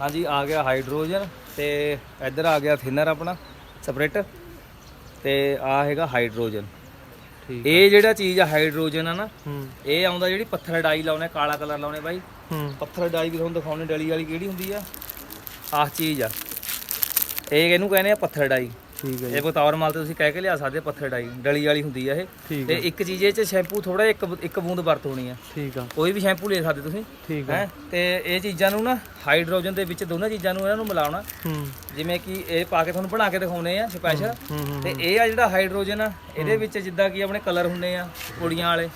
ਹਾਂਜੀ ਆ ਗਿਆ ਹਾਈਡਰੋਜਨ ਤੇ ਇੱਧਰ ਆ ਗਿਆ ਥਿਨਰ ਆਪਣਾ ਸਪਰੇਟ ਤੇ ਆ ਹੈਗਾ ਹਾਈਡਰੋਜਨ। ਠੀਕ ਇਹ ਜਿਹੜਾ ਚੀਜ਼ ਆ ਹਾਈਡਰੋਜਨ ਆ ਨਾ ਇਹ ਆਉਂਦਾ ਜਿਹੜੀ ਪੱਥਰ ਡਾਈ ਲਾਉਣੇ ਕਾਲਾ ਕਲਰ ਲਾਉਣੇ ਬਾਈ। ਪੱਥਰ ਡਾਈ ਵੀ ਤੁਹਾਨੂੰ ਦਿਖਾਉਣੇ ਡਲੀ ਵਾਲੀ ਕਿਹੜੀ ਹੁੰਦੀ ਆ? ਆਹ ਚੀਜ਼ ਆ। ਇਹ ਇਹਨੂੰ ਕਹਿੰਦੇ ਆ? ਪੱਥਰ ਡਾਈ। ਠੀਕ ਹੈ ਇਹ ਬਤੌਰ ਮਾਲ ਤੇ ਤੁਸੀਂ ਕਹਿ ਕੇ ਲਿਆ ਸਕਦੇ ਪੱਥਰ ਡਾਈ ਡਲੀ ਵਾਲੀ ਹੁੰਦੀ ਆ ਇਹ। ਤੇ ਇੱਕ ਚੀਜ਼ ਇਹ ਚ ਸ਼ੈਂਪੂ ਥੋੜਾ ਇੱਕ ਇੱਕ ਬੂੰਦ ਵਰਤ ਹੋਣੀ ਆ। ਠੀਕ ਆ। ਕੋਈ ਵੀ ਸ਼ੈਂਪੂ ਲੈ ਸਕਦੇ ਤੁਸੀਂ ਠੀਕ ਹੈ। ਤੇ ਇਹ ਚੀਜ਼ਾਂ ਨੂੰ ਨਾ ਹਾਈਡਰੋਜਨ ਦੇ ਵਿੱਚ ਦੋਨਾਂ ਚੀਜ਼ਾਂ ਨੂੰ ਇਹਨਾਂ ਨੂੰ ਮਿਲਾਉਣਾ। ਹੂੰ। ਜਿਵੇਂ ਕਿ ਇਹ ਪਾ ਕੇ ਤੁਹਾਨੂੰ ਬਣਾ ਕੇ ਦਿਖਾਉਨੇ ਆ ਸਪੈਸ਼ਲ। ਤੇ ਇਹ ਆ ਜਿਹੜਾ ਹਾਈਡਰੋਜਨ ਆ ਇਹਦੇ ਵਿੱਚ ਜਿੱਦਾਂ ਕਿ ਆਪਣੇ ਕਲਰ ਹੁੰਦੇ ਆ ਕੁੜੀਆਂ ਵਾਲੇ।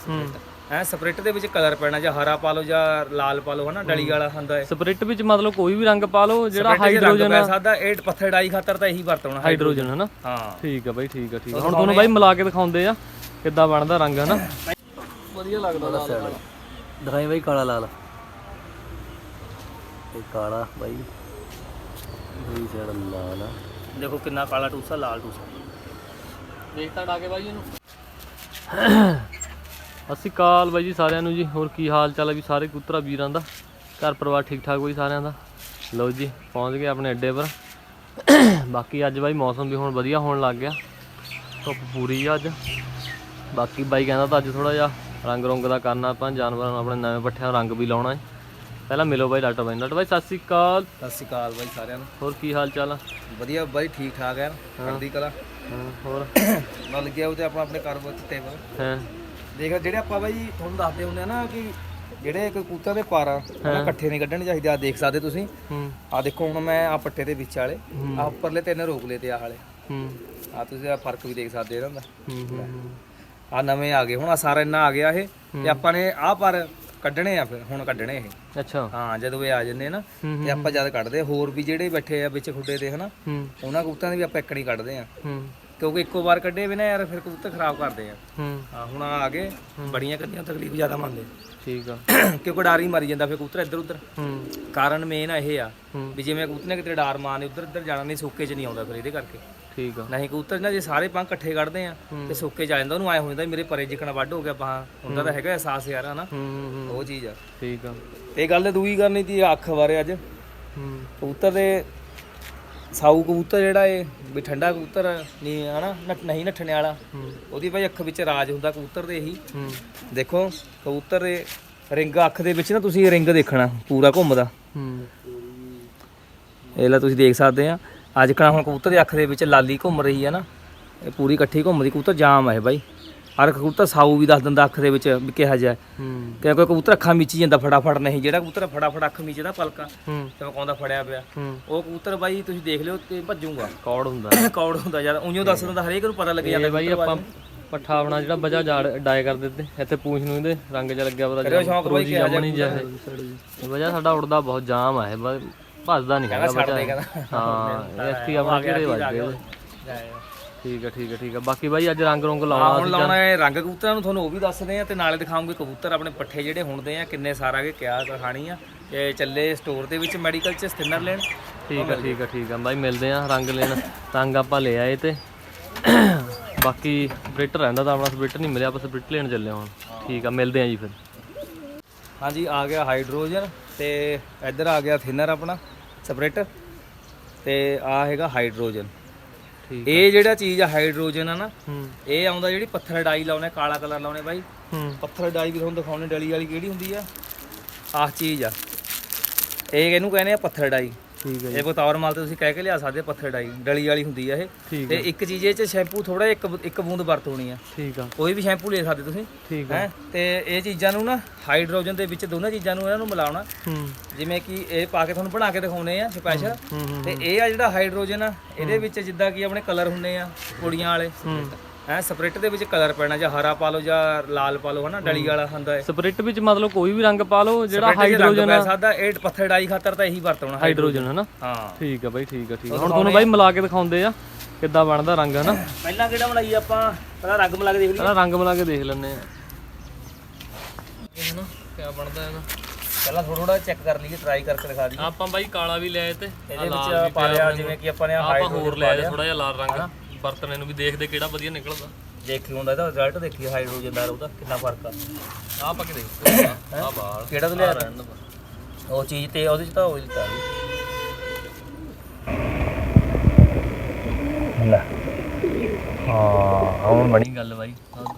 ਹੂੰ ਹੈ ਸਪਰਿਟ ਦੇ ਵਿੱਚ ਕਲਰ ਪੈਣਾ ਜਾਂ ਹਰਾ ਪਾ ਲਓ ਜਾਂ ਲਾਲ ਪਾ ਲਓ ਹਨਾ ਡਲੀ ਵਾਲਾ ਹੁੰਦਾ ਹੈ ਸਪਰਿਟ ਵਿੱਚ ਮਤਲਬ ਕੋਈ ਵੀ ਰੰਗ ਪਾ ਲਓ ਜਿਹੜਾ ਹਾਈਡਰੋਜਨ ਪੈ ਸਕਦਾ ਇਹ ਪੱਥਰ ਡਾਈ ਖਾਤਰ ਤਾਂ ਇਹੀ ਵਰਤਣਾ ਹਾਈਡਰੋਜਨ। ਹੈ ਨਾ ਹਾਂ। ਠੀਕ ਆ ਬਾਈ ਠੀਕ ਆ ਠੀਕ ਹੁਣ ਤੁਹਾਨੂੰ ਬਾਈ ਮਿਲਾ ਕੇ ਦਿਖਾਉਂਦੇ ਆ ਕਿੱਦਾਂ ਬਣਦਾ ਰੰਗ ਹੈ ਨਾ ਵਧੀਆ ਲੱਗਦਾ ਦਿਖਾਈ ਬਾਈ ਕਾਲਾ ਲਾਲ। ਇਹ ਕਾਲਾ ਬਾਈ। ਦੂਜੀ ਸਾਈਡ ਲਾਲ ਆ। ਦੇਖੋ ਕਿੰਨਾ ਕਾਲਾ ਟੂਸਾ ਲਾਲ ਟੂਸਾ। ਦੇਖ ਤਾਂ ਡਾਕੇ ਬਾਈ ਇਹਨੂੰ। ਅਸੀਂ ਕਾਲ ਬਾਈ ਜੀ ਸਾਰਿਆਂ ਨੂੰ ਜੀ। ਹੋਰ ਕੀ ਹਾਲ ਚਾਲ ਹੈ ਵੀ ਸਾਰੇ ਕੁੱਤਰਾ ਵੀਰਾਂ ਦਾ? ਘਰ ਪਰਿਵਾਰ ਠੀਕ ਠਾਕ ਬਾਈ ਸਾਰਿਆਂ ਦਾ? ਲਓ ਜੀ ਪਹੁੰਚ ਗਏ ਆਪਣੇ ਅੱਡੇ ਪਰ। ਬਾਕੀ ਅੱਜ ਬਾਈ ਮੌਸਮ ਵੀ ਹੁਣ ਵਧੀਆ ਹੋਣ ਲੱਗ ਗਿਆ। ਧੁੱਪ ਪੂਰੀ ਆ ਅੱਜ। ਬਾਕੀ ਬਾਈ ਕਹਿੰਦਾ ਤਾਂ ਅੱਜ ਥੋੜਾ ਜਿਹਾ ਰੰਗ ਰੰਗ ਦਾ ਕਰਨਾ ਆਪਾਂ ਜਾਨਵਰਾਂ ਨੂੰ ਆਪਣੇ ਨਵੇਂ ਪੱਠਿਆਂ ਨੂੰ ਰੰਗ ਵੀ ਲਾਉਣਾ ਹੈ। ਪਹਿਲਾਂ ਮਿਲੋ ਬਾਈ ਡਾਕਟਰ ਬਾਈ ਡਾਕਟਰ ਬਾਈ ਸਤਿ ਸ਼੍ਰੀ ਅਕਾਲ। ਸਤਿ ਸ਼੍ਰੀ ਅਕਾਲ ਬਾਈ ਸਾਰਿਆਂ ਨੂੰ। ਹੋਰ ਕੀ ਹਾਲ ਚਾਲ ਆ? ਵਧੀਆ ਬਾਈ ਠੀਕ ਠਾਕ ਹੈ। ਕਰਦੀ ਕਲਾ। ਹਾਂ, ਹੋਰ? ਨਾਲ ਲੱਗਿਆ ਉਹ ਤੇ ਆਪਣਾ ਆਪਣੇ ਕਾਰੋਬਾਰ ਤੇ ਟੇਬਲ ਹੈ। ਦੇਖ ਜਿਹੜੇ ਆਪਾਂ ਬਾਈ ਤੁਹਾਨੂੰ ਦੱਸਦੇ ਹੁੰਦੇ ਆ ਨਾ ਕਿ ਜਿਹੜੇ ਕਬੂਤਰ ਦੇ ਪਾਰਾ ਉਹਨਾਂ ਇਕੱਠੇ ਨਹੀਂ ਕੱਢਣੇ ਚਾਹੀਦੇ ਆ ਦੇਖ ਸਕਦੇ ਤੁਸੀਂ। ਆ ਦੇਖੋ ਹੁਣ ਮੈਂ ਆ ਪੱਟੇ ਦੇ ਵਿੱਚ ਵਾਲੇ ਆ ਉੱਪਰਲੇ ਤਿੰਨ ਰੋਕ ਲਏ ਤੇ ਆ ਵਾਲੇ। ਆ ਤੁਸੀਂ ਆ ਫ਼ਰਕ ਵੀ ਦੇਖ ਸਕਦੇ ਇਹਨਾਂ ਦਾ। ਆ ਨਵੇਂ ਆ ਗਏ। ਹੁਣ ਆ ਸਾਰਾ ਇੰਨਾ ਆ ਗਿਆ ਇਹ ਤੇ ਆਪਾਂ ਨੇ ਆ ਪਰ ਕੱਢਣੇ ਆ ਫਿਰ ਹੁਣ ਕੱਢਣੇ ਇਹ। ਅੱਛਾ। ਹਾਂ ਜਦੋਂ ਇਹ ਆ ਜੰਨੇ ਨਾ ਤੇ ਆਪਾਂ ਜਦ ਕੱਢਦੇ। ਹੋਰ ਵੀ ਜਿਹੜੇ ਬੈਠੇ ਆ ਵਿੱਚ ਖੁੱਡੇ ਤੇ ਹਨਾ ਉਹਨਾਂ ਕਬੂਤਰਾਂ ਦੇ ਵੀ ਆਪਾਂ ਇੱਕ ਨਹੀਂ ਕੱਢਦੇ ਆ। ਹੂੰ। ਕਿਉਂਕਿ ਇੱਕੋ ਵਾਰ ਕੱਢੇ ਵੀ ਨਾ ਯਾਰ ਫਿਰ ਕਬੂਤਰ ਖਰਾਬ ਕਰਦੇ ਆ। ਹੂੰ। ਹਾਂ ਹੁਣ ਆ ਗਏ ਬੜੀਆਂ ਕੱਢੀਆਂ ਤਕਲੀਫ ਜ਼ਿਆਦਾ ਮੰਨਦੇ। ਠੀਕ ਆ। ਕਿਉਂਕਿ ਡਾਰ ਮਰੀ ਜਾਂਦਾ ਫਿਰ ਕਬੂਤਰ ਇੱਧਰ ਉੱਧਰ ਹੂੰ। ਕਾਰਨ ਮੇਨ ਇਹ ਆ। ਵੀ ਜਿਵੇਂ ਕਬੂਤਰ ਨੇ ਕਿਤੇ ਡਾਰ ਮਾਰਨੇ ਉੱਧਰ ਉੱਧਰ ਜਾਣਾ ਨਹੀਂ ਸੋਕੇ 'ਚ ਨਹੀਂ ਆਉਂਦਾ ਫਿਰ ਇਹਦੇ ਕਰਕੇ। ਠੀਕ ਆ। ਨਹੀਂ ਕਬੂਤਰ ਨਾ ਜੇ ਸਾਰੇ ਪੰਖ ਇਕੱਠੇ ਕੱਢਦੇ ਆ ਤੇ ਸੋਕੇ 'ਚ ਆ ਜਾਂਦਾ ਉਹਨੂੰ ਆਏ ਹੋ ਜਾਂਦਾ ਮੇਰੇ ਪਰੇ ਜਿਕਣਾ ਵੱਢ ਹੋ ਗਿਆ ਬਾਹ ਹੁੰਦਾ ਤਾਂ ਹੈਗਾ ਅਹਿਸਾਸ ਯਾਰ ਹਨਾ? ਉਹ ਚੀਜ਼ ਆ। ਠੀਕ ਆ। ਤੇ ਗੱਲ ਦੂਈ ਕਰਨੀ ਤੀ ਅੱਖ ਬਾਰੇ ਅੱਜ। ਹੂੰ। ਕਬੂਤਰ ਦੇ ਸਾਊ ਕਬੂਤਰ ਜਿਹੜਾ ਏ ਵੀ ਠੰਡਾ ਕਬੂਤਰ ਨਹੀਂ ਹਨਾ ਨੱਠ- ਨਹੀਂ ਨੱਠਣੇ ਵਾਲਾ ਉਹਦੀ ਭਾਈ ਅੱਖ ਵਿੱਚ ਰਾਜ ਹੁੰਦਾ ਕਬੂਤਰ ਦੇ ਹੀ। ਦੇਖੋ ਕਬੂਤਰ ਦੇ ਰਿੰਗ ਅੱਖ ਦੇ ਵਿੱਚ ਨਾ ਤੁਸੀਂ ਰਿੰਗ ਦੇਖਣਾ ਪੂਰਾ ਘੁੰਮਦਾ। ਹੂੰ। ਇਹ ਲੈ ਤੁਸੀਂ ਦੇਖ ਸਕਦੇ ਆ। ਅੱਜ ਕੱਲ੍ਹ ਹੁਣ ਕਬੂਤਰ ਦੀ ਅੱਖ ਦੇ ਵਿੱਚ ਲਾਲੀ ਘੁੰਮ ਰਹੀ ਹੈ ਨਾ ਇਹ ਪੂਰੀ ਇਕੱਠੀ ਘੁੰਮਦੀ ਕਬੂਤਰ ਜਾਮ ਹੈ ਬਾਈ। ਹਰ ਕਬੂਤਰ ਸਾਊ ਵੀ ਦੱਸ ਦਿੰਦਾ ਅੱਖ ਦੇ ਵਿੱਚ ਵੀ ਕਿਹਾ ਜਾ ਹੂੰ। ਕਿਉਂਕਿ ਕਬੂਤਰ ਅੱਖਾਂ ਮੀਚੀ ਜਾਂਦਾ ਫਟਾਫਟ ਨਹੀਂ ਜਿਹੜਾ ਕਬੂਤਰ ਫਟਾਫਟ ਅੱਖ ਮੀਚਦਾ ਪਲਕਾਂ ਚਮਕਾਉਂਦਾ ਫੜਿਆ ਪਿਆ। ਉਹ ਕਬੂਤਰ ਬਾਈ ਤੁਸੀਂ ਦੇਖ ਲਿਓ ਤੇ ਭੱਜੂਗਾ। ਕੌੜ ਹੁੰਦਾ। ਕੌੜ ਹੁੰਦਾ ਯਾਰ ਉਈਓ ਦੱਸ ਦਿੰਦਾ ਹਰੇਕ ਨੂੰ ਪਤਾ ਲੱਗ ਜਾਂਦਾ ਬਾਈ ਆਪਾਂ ਪੱਠਾ ਆਪਣਾ ਜਿਹੜਾ ਵਜਾ ਜਾੜ ਡਾਏ ਕਰ ਦਿੱਤੇ ਇੱਥੇ ਪੂੰਛ ਨੂੰ ਇਹਦੇ ਰੰਗ ਜਿਹਾ ਲੱਗਿਆ ਪਤਾ ਕਰਿਓ ਸ਼ੌਂਕ ਬਾਈ ਕਿ ਆ ਜਾ ਜਾਮਣੀ ਜਿਹਾ ਇਹ। ਵਜਾ ਸਾਡਾ ਉੜਦਾ ਬਹੁਤ ਜਾਮ ਆ ਇਹ ਭੱਜਦਾ ਨਹੀਂ ਹੈਗਾ ਕਹਿੰਦਾ। ਹਾਂ ਐਸਪੀ ਆਪਣਾ ਕਿਹੜੇ ਵੱਜਦੇ ਠੀਕ ਆ ਠੀਕ ਆ ਠੀਕ ਆ ਬਾਕੀ ਬਾਈ ਅੱਜ ਰੰਗ ਰੰਗ ਲਾਉਣਾ ਹੁਣ ਲਾਉਣਾ ਹੈ ਰੰਗ ਕਬੂਤਰਾਂ ਨੂੰ ਤੁਹਾਨੂੰ ਉਹ ਵੀ ਦੱਸਦੇ ਆ ਤੇ ਨਾਲੇ ਦਿਖਾਉਂਗੇ ਕਬੂਤਰ ਆਪਣੇ ਪੱਠੇ ਜਿਹੜੇ ਹੁੰਦੇ ਆ ਕਿੰਨੇ ਸਾਰਾ ਕੇ ਕਿਆ ਕਹਾਣੀ ਆ। ਤੇ ਚੱਲੇ ਸਟੋਰ ਦੇ ਵਿੱਚ ਮੈਡੀਕਲ ਚ ਸਥਿਨਰ ਲੈਣ। ਠੀਕ ਆ ਠੀਕ ਆ ਠੀਕ ਆ ਬਾਈ ਮਿਲਦੇ ਆ ਰੰਗ ਲੈਣ। ਰੰਗ ਆਪਾਂ ਲੈ ਆਏ ਤੇ। ਬਾਕੀ ਸਪਰਿਟ ਰਹਿੰਦਾ ਤਾਂ ਆਪਣਾ ਸਪਰਿਟ ਨਹੀਂ ਮਿਲਿਆ ਆਪਾਂ ਸਪਰਿਟ ਲੈਣ ਚੱਲੇ ਹਾਂ ਹੁਣ। ਠੀਕ ਆ ਮਿਲਦੇ ਆ ਜੀ ਫਿਰ। ਹਾਂਜੀ ਆ ਗਿਆ ਹਾਈਡਰੋਜਨ ਤੇ ਇੱਧਰ ਆ ਗਿਆ ਥਿਨਰ ਆਪਣਾ ਸਪਰੇਟ। ਤੇ ਆ ਹੈਗਾ ਹਾਈਡਰੋਜਨ ਇਹ ਜਿਹੜਾ ਚੀਜ਼ ਆ ਹਾਈਡਰੋਜਨ ਆ ਨਾ ਇਹ ਆਉਂਦਾ ਜਿਹੜੀ ਪੱਥਰ ਡਾਈ ਲਾਉਣੇ ਕਾਲਾ ਕਲਰ ਲਾਉਣੇ ਬਾਈ। ਪੱਥਰ ਡਾਈ ਵੀ ਤੁਹਾਨੂੰ ਦਿਖਾਉਣੇ ਡਲੀ ਵਾਲੀ ਕਿਹੜੀ ਹੁੰਦੀ ਆ? ਆਹ ਚੀਜ਼ ਆ। ਇਹ ਇਹਨੂੰ ਕਹਿੰਦੇ ਆ ਪੱਥਰ ਡਾਈ। ਠੀਕ ਹੈ ਇਹ ਬਤੌਰ ਮਾਲ ਤੇ ਤੁਸੀਂ ਕਹਿ ਕੇ ਲਿਆ ਸਕਦੇ ਪੱਥਰ ਡਾਈ ਡਲੀ ਵਾਲੀ ਹੁੰਦੀ ਆ ਇਹ। ਠੀਕ ਤੇ ਇੱਕ ਚੀਜ਼ ਇਹ ਚ ਸ਼ੈਂਪੂ ਥੋੜਾ ਇੱਕ ਇੱਕ ਬੂੰਦ ਵਰਤ ਹੋਣੀ ਆ। ਠੀਕ ਆ। ਕੋਈ ਵੀ ਸ਼ੈਂਪੂ ਲੈ ਸਕਦੇ ਤੁਸੀਂ ਠੀਕ ਆ। ਹੈ। ਤੇ ਇਹ ਚੀਜ਼ਾਂ ਨੂੰ ਨਾ ਹਾਈਡਰੋਜਨ ਦੇ ਵਿੱਚ ਦੋਨਾਂ ਚੀਜ਼ਾਂ ਨੂੰ ਇਹਨਾਂ ਨੂੰ ਮਿਲਾਉਣਾ। ਹੂੰ। ਜਿਵੇਂ ਕਿ ਇਹ ਪਾ ਕੇ ਤੁਹਾਨੂੰ ਬਣਾ ਕੇ ਦਿਖਾਉਨੇ ਆ ਸਪੈਸ਼ਲ। ਹੂੰ ਹੂੰ ਤੇ ਇਹ ਆ ਜਿਹੜਾ ਹਾਈਡਰੋਜਨ ਆ ਇਹਦੇ ਵਿੱਚ ਜਿੱਦਾਂ ਕਿ ਆਪਣੇ ਕਲਰ ਹੁੰਦੇ ਆ ਕੁੜੀਆਂ ਵਾਲੇ। ਹੂੰ ਹੈ ਸਪਰਿਟ ਦੇ ਵਿੱਚ ਕਲਰ ਪੈਣਾ ਜਾਂ ਹਰਾ ਪਾ ਲਓ ਜਾਂ ਲਾਲ ਪਾ ਲਓ ਹਨਾ ਡਲੀ ਵਾਲਾ ਹੁੰਦਾ ਹੈ ਸਪਰਿਟ ਵਿੱਚ ਮਤਲਬ ਕੋਈ ਵੀ ਰੰਗ ਪਾ ਲਓ ਜਿਹੜਾ ਹਾਈਡਰੋਜਨ ਪੈ ਸਕਦਾ ਇਹ ਪੱਥਰ ਡਾਈ ਖਾਤਰ ਤਾਂ ਇਹੀ ਵਰਤਣਾ ਹਾਈਡਰੋਜਨ ਹੈ ਨਾ ਹਾਂ। ਠੀਕ ਆ ਬਾਈ ਠੀਕ ਆ ਠੀਕ ਹੁਣ ਤੁਹਾਨੂੰ ਬਾਈ ਮਿਲਾ ਕੇ ਦਿਖਾਉਂਦੇ ਆ ਕਿੱਦਾਂ ਬਣਦਾ ਰੰਗ ਹੈ ਨਾ ਪਹਿਲਾਂ ਕਿਹੜਾ ਬਣਾਈ ਆਪਾਂ? ਪਹਿਲਾਂ ਰੰਗ ਮਿਲਾ ਕੇ ਦੇਖ ਲਈਏ। ਪਹਿਲਾਂ ਰੰਗ ਮਿਲਾ ਕੇ ਦੇਖ ਲੈਂਦੇ ਆ। ਇਹ ਨਾ ਕਿਆ ਬਣਦਾ ਇਹਦਾ? ਪਹਿਲਾਂ ਥੋੜਾ ਥੋੜਾ ਚੈੱਕ ਕਰ ਲਈਏ ਟਰਾਈ ਕਰਕੇ ਦਿਖਾ ਦਈਏ। ਆਪਾਂ ਬਾਈ ਕਾਲਾ ਵੀ ਲਿਆਏ ਤੇ ਇਹਦੇ ਵਿੱਚ ਪਾ ਲਿਆ ਜਿਵੇਂ ਕਿ ਆਪਾਂ ਨੇ ਹਾਈਡਰੋਜਨ ਹੋਰ ਲਿਆਏ ਥੋੜਾ ਜਿਹਾ ਲਾਲ ਰੰਗ। ਵਰਤਣੇ ਨੂੰ ਵੀ ਦੇਖਦੇ ਕਿਹੜਾ ਵਧੀਆ ਨਿਕਲਦਾ। ਦੇਖੀ ਹੁੰਦਾ ਇਹਦਾ ਰਿਜ਼ਲਟ ਦੇਖੀ ਹਾਈਡਰੋਜਨ ਦਾ ਉਹਦਾ ਕਿੰਨਾ ਫ਼ਰਕ ਆ। ਆ ਪੱਕ ਦੇ ਆ ਬਾਲ ਕਿਹੜਾ ਤੋਂ ਲਿਆ ਰਹਿਣ ਉਹ ਚੀਜ਼ ਤੇ ਉਹਦੇ ਚ ਤਾਂ ਆਇਲ ਤਾਂ ਲੈ। ਹਾਂ ਹੁਣ ਬਣੀ ਗੱਲ ਬਾਈ।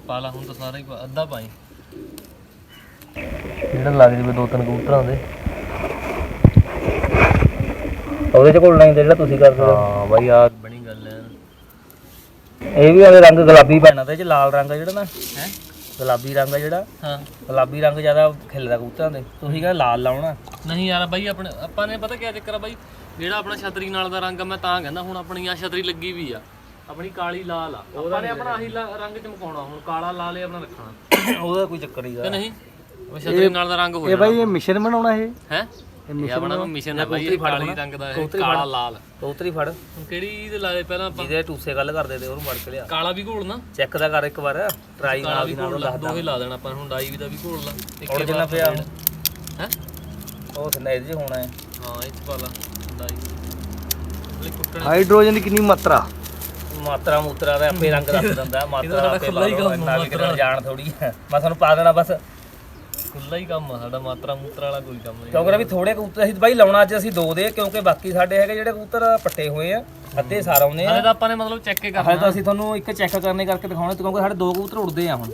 ਪਾ ਲਾ ਹੁਣ ਤਾਂ ਸਾਰਾ ਹੀ ਅੱਧਾ ਪਾਈ। ਜਿਹੜਾ ਲੱਗ ਜਵੇ ਦੋ ਤਿੰਨ ਕਬੂਤਰਾਂ ਦੇ। ਉਹਦੇ ਚ ਕੋਲ ਨਹੀਂ ਜਿਹੜਾ ਤੁਸੀਂ ਕਰਦੇ ਹਾਂ। ਬਾਈ ਆ ਬਣੀ ਗੱਲ ਹੈ। ਇਹ ਵੀ ਉਹਦੇ ਰੰਗ ਗੁਲਾਬੀ ਪੈਣਾ ਤੇ ਇਹ ਚ ਲਾਲ ਰੰਗ ਆ ਜਿਹੜਾ ਨਾ। ਹੈ? ਗੁਲਾਬੀ ਰੰਗ ਆ ਜਿਹੜਾ। ਹਾਂ। ਗੁਲਾਬੀ ਰੰਗ ਜ਼ਿਆਦਾ ਖਿਲਦਾ ਕਬੂਤਰਾਂ ਦੇ। ਤੁਸੀਂ ਕਹਿੰਦੇ ਲਾਲ ਲਾਉਣਾ ਨਹੀਂ ਯਾਰ ਬਾਈ ਆਪਣੇ ਆਪਾਂ ਨੇ ਪਤਾ ਕੀ ਚੱਕਰ ਆ ਬਾਈ? ਜਿਹੜਾ ਆਪਣਾ ਛਤਰੀ ਨਾਲ ਦਾ ਰੰਗ ਆ ਮੈਂ ਤਾਂ ਕਹਿੰਦਾ ਹੁਣ ਆਪਣੀ ਆ ਛਤਰੀ ਲੱਗੀ ਵੀ ਆ। ਆਪਣੀ ਕਾਲੀ ਲਾਲ ਆ। ਆਪਾਂ ਨੇ ਆਪਣਾ ਆਹੀ ਲਾ- ਰੰਗ ਚਮਕਾਉਣਾ ਹੁਣ ਕਾਲਾ ਲਾਲ ਹੀ ਆਪਣਾ ਰੱਖਣਾ। ਉਹਦਾ ਕੋਈ ਚੱਕਰ ਨਹੀਂ ਕਿ ਨਹੀਂ? ਉਹ ਛਤਰੀ ਨਾਲ ਦਾ ਰੰਗ ਹੋ ਜਾਣਾ ਬਾਈ ਇਹ ਮਿਸ਼ਨ ਬਣਾਉਣਾ ਇਹ। ਹੈ? ਇਹ ਆਪਣਾ ਮਿਸ਼ਨ ਹੈ ਬਾਈ ਕਾਲੀ ਰੰਗ ਦਾ ਇਹ ਕਾਲਾ ਲਾਲ। ਕਬੂਤਰੀ ਫੜ। ਹੁਣ ਕਿਹੜੀ ਦੇ ਲਾਏ ਪਹਿਲਾਂ ਆਪਾਂ ਜਿਹਦੇ ਟੂਸੇ ਗੱਲ ਕਰਦੇ ਤੇ ਉਹਨੂੰ ਫੜ ਕੇ ਲਿਆ। ਕਾਲਾ ਵੀ ਘੋਲਣਾ ਚੈੱਕ ਦਾ ਕਰ ਇੱਕ ਵਾਰ ਟਰਾਈ ਕਾਲਾ ਨਾਲ ਵੀ ਦੀ ਨਾਲ ਘੋਲ ਲਾ ਦੋਹੇ ਲਾ ਦੇਣਾ ਆਪਾਂ ਹੁਣ ਡਾਈ ਵੀ ਦਾ ਵੀ ਘੋਲ ਲਾ। ਹੁਣ ਜਿੰਨਾ ਪਿਆ। ਹੈ? ਉਹ ਕਿੰਨਾ ਇਹਦੇ ਚ ਹੋਣਾ ਹੈ। ਹਾਂ ਇਹ ਚ ਪਾ ਲਾ ਡਾਈ। ਇਹ ਕੁੱਟਣ ਹਾਈਡਰੋਜਨ ਦੀ ਕਿੰਨੀ ਮਾਤਰਾ? ਮਾਤਰਾ ਮੂਤਰਾ ਦਾ ਆਪੇ ਰੰਗ ਦੱਸ ਦਿੰਦਾ ਮਾਤਰਾ ਆਪੇ ਲਾ ਲਓ, ਕੰਮ ਇੰਨਾ ਵੀ ਕਿਤੇ ਜਾਣ ਥੋੜੀ ਹੈ। ਮੈਂ ਤੁਹਾਨੂੰ ਪਾ ਦੇਣਾ ਬਸ। ਖੁੱਲਾ ਹੀ ਕੰਮ ਆ ਸਾਡਾ ਮਾਤਰਾ ਮੂਤਰਾ ਵਾਲਾ ਕੋਈ ਕੰਮ ਨਹੀਂ ਕਿਉਂਕਿ ਵੀ ਥੋੜੇ ਕਬੂਤਰ ਅਸੀਂ ਬਾਈ ਲਾਉਣਾ ਅੱਜ ਅਸੀਂ ਦੋ ਦੇ ਕਿਉਂਕਿ ਬਾਕੀ ਸਾਡੇ ਹੈਗੇ ਜਿਹੜੇ ਕਬੂਤਰ ਪੱਟੇ ਹੋਏ ਆ ਅੱਧੇ ਸਾਰ ਆਉਂਦੇ ਹਲੇ ਆ ਤਾਂ ਆਪਾਂ ਨੇ ਮਤਲਬ ਚੈੱਕ ਹੀ ਹਾਲੇ ਕਰਨਾ ਤਾਂ ਅਸੀਂ ਤੁਹਾਨੂੰ ਇੱਕ ਚੈੱਕ ਕਰਨੇ ਕਰਕੇ ਦਿਖਾਉਣੇ ਤੇ ਕਿਉਂਕਿ ਸਾਡੇ ਦੋ ਕਬੂਤਰ ਉੜਦੇ ਆ ਹੁਣ।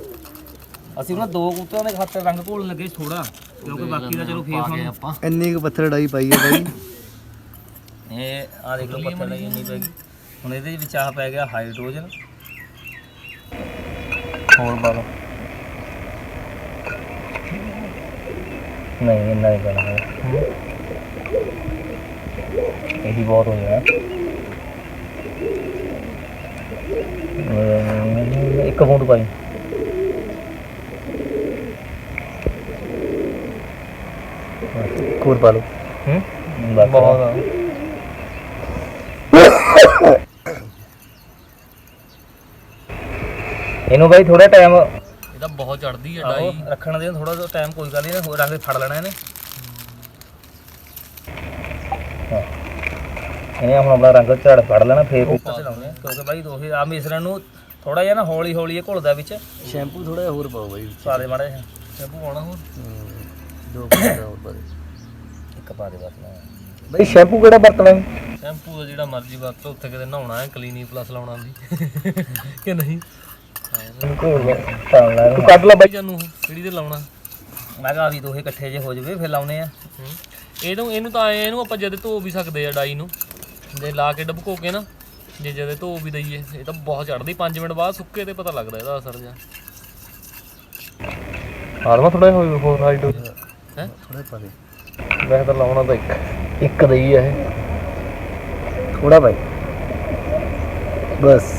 ਅਸੀਂ ਉਹਨਾਂ ਦੋ ਕਬੂਤਰਾਂ ਦੇ ਖਾਤਰ ਰੰਗ ਘੋਲਣ ਲੱਗੇ ਥੋੜਾ ਕਿਉਂਕਿ ਬਾਕੀ ਦਾ ਚਲੋ ਫੇਰ ਆ ਗਏ ਤੁਹਾਨੂੰ ਆਪਾਂ। ਇੰਨੀ ਕੁ ਪੱਥਰ ਡਾਈ ਪਾਈ ਹੈ ਬਾਈ। ਇਹ ਆ ਦੇਖ ਲਓ ਪੱਥਰ ਲਈ ਇੰਨੀ ਪੈ ਗਈ। ਹੁਣ ਇਹਦੇ ਵਿੱਚ ਆਹ ਪੈ ਗਿਆ ਹਾਈਡਰੋਜਨ। ਹੋਰ ਪਾ ਨਹੀਂ ਇੰਨਾ ਹੀ ਹੈ ਇਹੀ ਬਹੁਤ ਪਾ ਲਓ। ਹੂੰ? ਬਹੁਤ ਇਹਨੂੰ ਬਾਈ ਥੋੜਾ ਟਾਈਮ ਬਹੁਤ ਚੜਦੀ ਹੈ ਡਾਈ। ਰੱਖਣ ਦੇ ਥੋੜਾ ਜਿਹਾ ਟਾਈਮ ਕੋਈ ਗੱਲ ਨਹੀਂ ਹੋਰ ਰੰਗ ਫੜ ਲੈਣਾ ਇਹਨੇ। ਇਹਨੇ ਹੁਣ ਆਪਣਾ ਰੰਗ ਝੜ ਫੜ ਲੈਣਾ ਫੇਰ ਉੱਪਰ ਤੇ ਲਾਉਣੇ ਆ, ਕਿਉਂਕਿ ਬਾਈ ਦੋਹੇ ਆ ਮਿਸ਼ਰਣ ਨੂੰ ਥੋੜਾ ਜਿਹਾ ਨਾ ਹੌਲੀ ਹੌਲੀ ਇਹ ਘੁਲਦਾ ਵਿੱਚ। ਸ਼ੈਂਪੂ ਥੋੜਾ ਜਿਹਾ ਹੋਰ ਪਾਓ ਬਾਈ ਪਾ ਦੇ ਮਾੜਾ ਜਿਹਾ। ਸ਼ੈਂਪੂ ਪਾਉਣਾ ਹੋਰ? ਦੋ ਪੱਥਰ ਹੋਰ ਦੇ। ਇੱਕ ਪਾ ਦੇ ਬਸ। ਨਾ। ਬਾਈ ਸ਼ੈਂਪੂ ਕਿਹੜਾ ਵਰਤਣਾ ਹੈ? ਸ਼ੈਂਪੂ ਦਾ ਜਿਹੜਾ ਮਰਜ਼ੀ ਵਰਤੋ ਉੱਥੇ ਕਿਤੇ ਨਹਾਉਣਾ ਹੈ ਕਲੀਨੀ ਪਲੱਸ ਲਾਉਣਾ ਦੀ। ਕਿ ਨਹੀਂ? ਘੋਲ ਕੇ ਟਾਣ ਲੈ ਤੂੰ ਕੱਢ ਲੈ ਬਾਈ। ਜਾਨੂੰ ਕਿਹੜੀ ਤੇ ਲਾਉਣਾ? ਮੈਂ ਕਿਹਾ ਵੀ ਦੋਹੇ ਇਕੱਠੇ ਜੇ ਹੋ ਜਵੇ ਫਿਰ ਲਾਉਣੇ ਆ। ਹੂੰ। ਇਹਨੂੰ ਇਹਨੂੰ ਤਾਂ ਐਂ ਇਹਨੂੰ ਆਪਾਂ ਜਦੇ ਧੋ ਵੀ ਸਕਦੇ ਆ ਡਾਈ ਨੂੰ। ਜੇ ਲਾ ਕੇ ਡਬਕੋ ਕੇ ਨਾ ਜੇ ਜਦੇ ਧੋ ਵੀ ਦਈਏ ਇਹ ਤਾਂ ਬਹੁਤ ਚੜਦੀ 5 ਮਿੰਟ ਬਾਅਦ ਸੁੱਕੇ ਤੇ ਪਤਾ ਲੱਗਦਾ ਇਹਦਾ ਅਸਰ ਜਾ ਆਲਮਾ ਥੋੜਾ ਹੋਰ ਹੋਰ ਹਾਈਟ ਹੈ? ਥੋੜਾ ਪਾ ਦੇ। ਵੈਸੇ ਤਾਂ ਲਾਉਣਾ ਤਾਂ ਇੱਕ ਇੱਕ ਦਾ ਹੀ ਹੈ ਇਹ। ਥੋੜਾ ਬਾਈ। ਬਸ।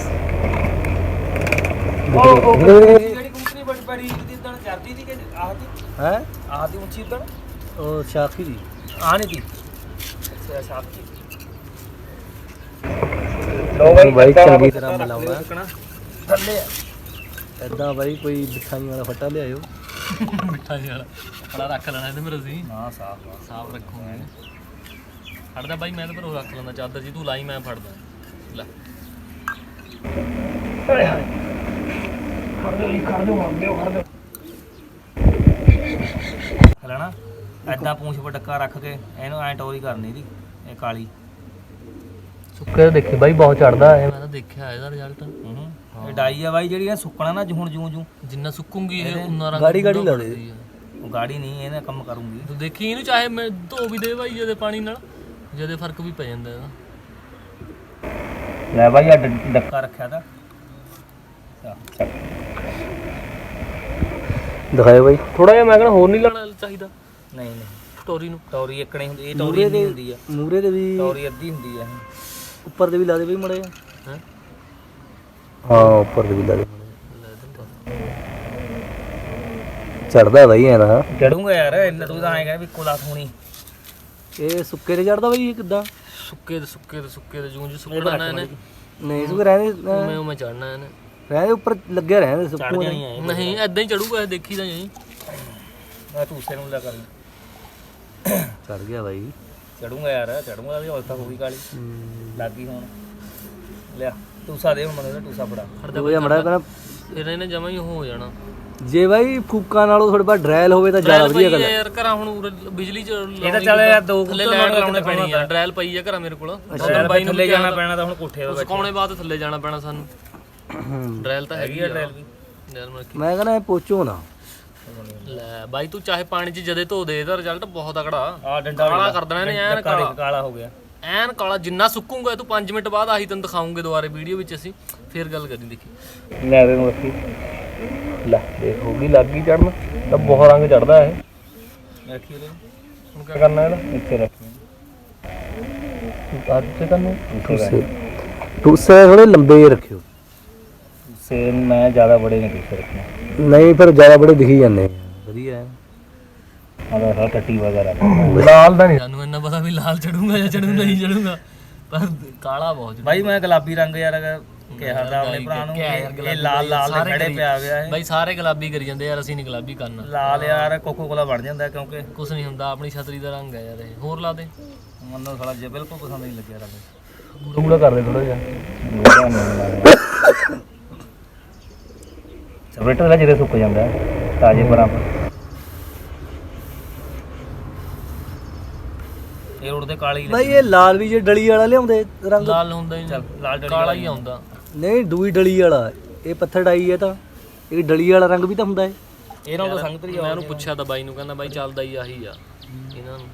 ਜਿਹੜੀ ਕੂਤਰੀ ਬੜੀ ਬੜੀ ਜਿੱਦਣ ਚੜਦੀ ਦੀ ਕਿ ਆਹ ਹੈ ਆਹ ਉੱਚੀ ਉਦਣ ਉਹ ਸ਼ਾਖੀ ਦੀ ਆ। ਦੀ ਅੱਛਾ ਸਾਫ਼ ਲੋ ਬਾਈ ਚੰਗੀ ਤਰ੍ਹਾਂ ਮਿਲਾਉਣਾ ਥੱਲੇ ਐਦਾਂ ਬਾਈ ਕੋਈ ਬਿਠਾਈ ਵਾਲਾ ਫੱਟਾ ਲਿਆਇਓ ਮਿੱਠਾ ਵਾਲਾ ਬੜਾ ਰੱਖ ਲੈਣਾ ਇਹਦੇ ਮੇਰੇ ਅਸੀਂ ਹਾਂ ਸਾਫ਼ ਸਾਫ਼ ਰੱਖੂਗੇ ਫੜਦਾ ਬਾਈ ਮੈਂ ਤਾਂ ਪਰ ਉਹ ਰੱਖ ਲੈਂਦਾ ਚਾਦਰ ਜੀ ਤੂੰ ਲਾਈ ਮੈਂ ਫੜਦਾ ਲੈ ਲੈਣਾ ਐਦਾਂ ਪੂੰਛ ਪਟੱਕਾ ਰੱਖ ਕੇ ਇਹਨੂੰ ਐਂ ਟੋਰੀ ਕਰਨੀ ਦੀ ਇਹ ਕਾਲੀ। ਸੁੱਕੇ ਦੇਖੀ ਬਾਈ ਬਹੁਤ ਚੜਦਾ ਹੈ ਮੈਂ ਤਾਂ ਦੇਖਿਆ ਇਹਦਾ ਰਿਜ਼ਲਟ ਹੂੰ ਇਹ ਡਾਈ ਆ ਬਾਈ ਜਿਹੜੀ ਇਹ ਸੁੱਕਣਾ ਨਾ ਹੁਣ ਜੂੰ ਜੂੰ। ਜਿੰਨਾ ਸੁੱਕੂਗੀ ਇਹ ਉਨਾ ਰੰਗ ਗਾੜੀ ਗਾੜੀ ਲਾ ਦੇ। ਬਣਦੀ ਆ। ਉਹ ਗਾੜੀ ਨਹੀਂ ਇਹਨੇ ਕੰਮ ਕਰੂੰਗੀ। ਤੂੰ ਦੇਖੀ ਇਹਨੂੰ ਚਾਹੇ ਮੈਂ ਧੋ ਵੀ ਦੇ ਬਾਈ ਜਦੇ ਪਾਣੀ ਨਾਲ ਜਦੇ ਫ਼ਰਕ ਵੀ ਪੈ ਜਾਂਦਾ ਇਹਦਾ। ਲੈ ਬਾਈ ਆ ਡੱਕਾ ਰੱਖਿਆ ਤਾਂ। ਚੱਲ। ਦਿਖਾਇਓ ਬਾਈ। ਥੋੜਾ ਜਿਹਾ ਮੈਂ ਕਹਿੰਦਾ ਹੋਰ ਨਹੀਂ ਲਾਣਾ ਚਾਹੀਦਾ। ਨਹੀਂ ਨਹੀਂ। ਟੋਰੀ ਨੂੰ। ਟੋਰੀ ਇੱਕਣੀ ਹੁੰਦੀ ਇਹ ਟੋਰੀ ਨਹੀਂ ਹੁੰਦੀ ਆ। ਮੂਰੇ ਦੇ ਵੀ ਟੋਰੀ ਅੱਧੀ ਹੁੰਦੀ ਆ ਇਹ। ਉੱਪਰ ਦੇ ਵੀ ਲਾ ਦੇ ਬਈ ਮੜੇ ਹੈ? ਹਾਂ ਉੱਪਰ ਦੇ ਵੀ ਲਾ ਦੇ। ਚੜਦਾ ਬਾਈ ਐ ਨਾ ਚੜੂਗਾ ਯਾਰ ਇੰਨਾ ਤੂੰ ਤਾਂ ਐਂ ਕਹਿੰਦਾ ਵੀ ਕੋਲਾ ਹੋਣੀ। ਇਹ ਸੁੱਕੇ ਤੇ ਚੜਦਾ ਬਾਈ ਇਹ ਕਿੱਦਾਂ? ਸੁੱਕੇ ਤੇ ਸੁੱਕੇ ਤੇ ਸੁੱਕੇ ਤੇ ਜੂੰ ਜੂ ਸੁੱਕਣਾ ਨਾ ਇਹਨੇ। ਨਹੀਂ ਸੁੱਕ ਰਹਿੰਦੇ ਉਵੇਂ ਉਵੇਂ ਚੜਨਾ ਇਹਨੇ। ਰਹਿੰਦੇ ਉੱਪਰ ਲੱਗਿਆ ਰਹਿੰਦੇ ਚੜ ਸੁੱਕੂ ਜਾਣੀ ਆ ਇਹ। ਨਹੀਂ ਐਦਾਂ ਹੀ ਚੜੂਗਾ ਇਹ ਦੇਖੀ ਤਾਂ ਜਾਈ। ਮੈਂ ਟੂਸੇ ਨੂੰ ਲੈ ਕਰ ਚੜ ਗਿਆ ਬਾਈ। ਚੜੂਗਾ ਯਾਰ ਚੜੂਗਾ ਵੀ ਔਲਤਾ ਹੋਈ ਕਾਲੀ। ਲੱਗੀ ਹੁਣ। ਲਿਆ ਟੂਸਾ ਦੇ ਹੁਣ ਮੈਨੂੰ ਇਹਦਾ ਟੂਸਾ ਫੜਾ। ਉਹ ਜਾਂ ਮੜਾ ਕਹਿੰਦਾ ਫਿਰ ਇਹਨੇ ਜਮਾ ਹੀ ਉਹ ਹੋ ਜਾਣਾ। ਜੇ ਬਾਈ ਫੂਕਾਂ ਨਾਲੋਂ ਥੋੜਾ ਬਾ ਡਰੈਲ ਹੋਵੇ ਤਾਂ ਜ਼ਿਆਦਾ ਵਧੀਆ ਗੱਲ ਹੈ ਯਾਰ ਘਰਾਂ ਹੁਣ ਉਰੇ ਬਿਜਲੀ ਚ ਇਹ ਤਾਂ ਚੱਲ ਯਾਰ ਦੋ ਥੱਲੇ ਲੈਟ ਲਾਉਣੇ ਪੈਣੀ ਆ। ਡਰੈਲ ਪਈ ਆ ਘਰਾਂ ਮੇਰੇ ਕੋਲ। ਅੱਛਾ। ਬਾਈ ਥੱਲੇ ਜਾਣਾ ਪੈਣਾ ਤਾਂ ਹੁਣ ਕੋਠੇ ਤੇ ਸੁਕਾਉਣੇ ਬਾਅਦ ਥੱਲੇ ਜਾਣਾ ਪੈਣਾ ਸਾਨੂੰ। ਹੂੰ। ਡਰੈਲ ਤਾਂ ਹੈਗੀ ਆ ਡਰੈਲ ਵੀ ਯਾਰ ਮੈਂ ਕੀ- ਮੈਂ ਕਹਿੰਦਾ ਇਹ ਪੋਚੋ ਨਾ। ਲੈ ਬਾਈ ਤੂੰ ਚਾਹੇ ਪਾਣੀ 'ਚ ਜਦੇ ਧੋ ਦੇ ਇਹਦਾ ਰਿਜ਼ਲਟ ਬਹੁਤ ਤਕੜਾ। ਆ ਡੰਡਾ ਕਾਲਾ ਕਰ ਦੇਣਾ ਇਹਨੇ ਐਨ ਕਾਲਾ। ਕਾਲਾ ਹੋ ਗਿਆ। ਐਨ ਕਾਲਾ ਜਿੰਨਾ ਸੁੱਕੂਗਾ ਤੂੰ 5 ਮਿੰਟ ਬਾਅਦ ਆਹੀ ਤੈਨੂੰ ਦਿਖਾਉਂਗੇ ਦੁਬਾਰੇ ਵੀਡੀਓ ਵਿੱਚ ਅਸੀਂ। ਫੇਰ ਗੱਲ ਕਰੀ ਦੇਖੀ। ਲੈ ਦੇ ਨੂੰ ਰੱਖੀ। ਲੈ ਦੇਖ ਹੋ ਗਈ ਲੱਗ ਗਈ ਚੜਨ ਤਾਂ ਬਹੁਤ ਰੰਗ ਚੜਦਾ ਇਹ। ਰੱਖੀ ਲੈ ਹੁਣ ਕੀ ਕਰਨਾ ਇਹਦਾ? ਇੱਥੇ ਰੱਖੀ। ਅੱਜ ਤੇ ਤੈਨੂੰ ਟੂਸੇ ਥੋੜੇ ਲੰਬੇ ਰੱਖਿਓ। ਸੇਮ ਮੈਂ ਜ਼ਿਆਦਾ ਬੜੇ ਨਹੀਂ ਟੂਸੇ ਰੱਖਣਾ ਨਹੀਂ ਫਿਰ ਜ਼ਿਆਦਾ ਬੜੇ ਦਿਖੀ ਜਾਂਦੇ ਆ। ਵਧੀਆ ਹੈ। ਆਦਾ ਸਾ ਟੱਟੀ ਵਗੈਰਾ। ਲਾਲ ਦਾ ਨਹੀਂ। ਸਾਨੂੰ ਇੰਨਾ ਪਤਾ ਵੀ ਲਾਲ ਚੜੂਗਾ ਜਾਂ ਚੜੂ ਨਹੀਂ ਚੜੂਗਾ ਪਰ ਕਾਲਾ ਬਹੁਤ ਬਾਈ ਮੈਂ ਗੁਲਾਬੀ ਰੰਗ ਯਾਰ ਕਿਹਾ ਦਾ ਆਪਣੇ ਭਰਾ ਨੂੰ ਇਹ ਲਾਲ ਲਾਲ ਦੇ ਖੜੇ ਪਿਆ ਗਿਆ ਇਹ। ਬਾਈ ਸਾਰੇ ਗੁਲਾਬੀ ਕਰੀ ਜਾਂਦੇ ਯਾਰ ਅਸੀਂ ਨਹੀਂ ਗੁਲਾਬੀ ਕਰਨਾ। ਲਾਲ ਯਾਰ ਕੋਕੋ ਕੋਲਾ ਬਣ ਜਾਂਦਾ ਕਿਉਂਕਿ। ਕੁਝ ਨਹੀਂ ਹੁੰਦਾ ਆਪਣੀ ਛਤਰੀ ਦਾ ਰੰਗ ਹੈ ਯਾਰ ਇਹ। ਹੋਰ ਲਾ ਦੇ। ਮੈਨੂੰ ਸਾਲਾ ਜੇ ਬਿਲਕੁਲ ਪਸੰਦ ਨਹੀਂ ਲੱਗਿਆ ਰੰਗ। ਕੂੜਾ ਕਰ ਦੇ ਥੋੜਾ ਜਿਹਾ। ਸਪਰੇਟਰ ਦਾ ਜਿਹੜੇ ਸੁੱਕ ਜਾਂਦਾ ਤਾਜੇ ਬਰਾਬਰ। ਇਹ ਉੜਦੇ ਕਾਲੀ ਬਾਈ ਇਹ ਲਾਲ ਵੀ ਜੇ ਡਲੀ ਵਾਲਾ ਲਿਆਉਂਦੇ ਰੰਗ? ਲਾਲ ਹੁੰਦਾ ਹੀ ਨਹੀਂ। ਲਾਲ ਡਲੀ ਕਾਲਾ ਹੀ ਆਉਂਦਾ। ਨਹੀਂ ਦੂਈ ਡਲੀ ਵਾਲਾ। ਇਹ ਪੱਥਰ ਡਾਈ ਹੈ ਤਾਂ ਇਹ ਡਲੀ ਵਾਲਾ ਰੰਗ ਵੀ ਤਾਂ ਹੁੰਦਾ ਹੈ ਇਹਨਾਂ ਦਾ ਸੰਗਤਰੀ ਮੈਂ ਉਹਨੂੰ ਪੁੱਛਿਆ ਤਾਂ ਬਾਈ ਨੂੰ ਕਹਿੰਦਾ ਬਾਈ ਚੱਲਦਾ ਹੀ ਆਹੀ ਆ। ਇਹਨਾਂ ਨੂੰ।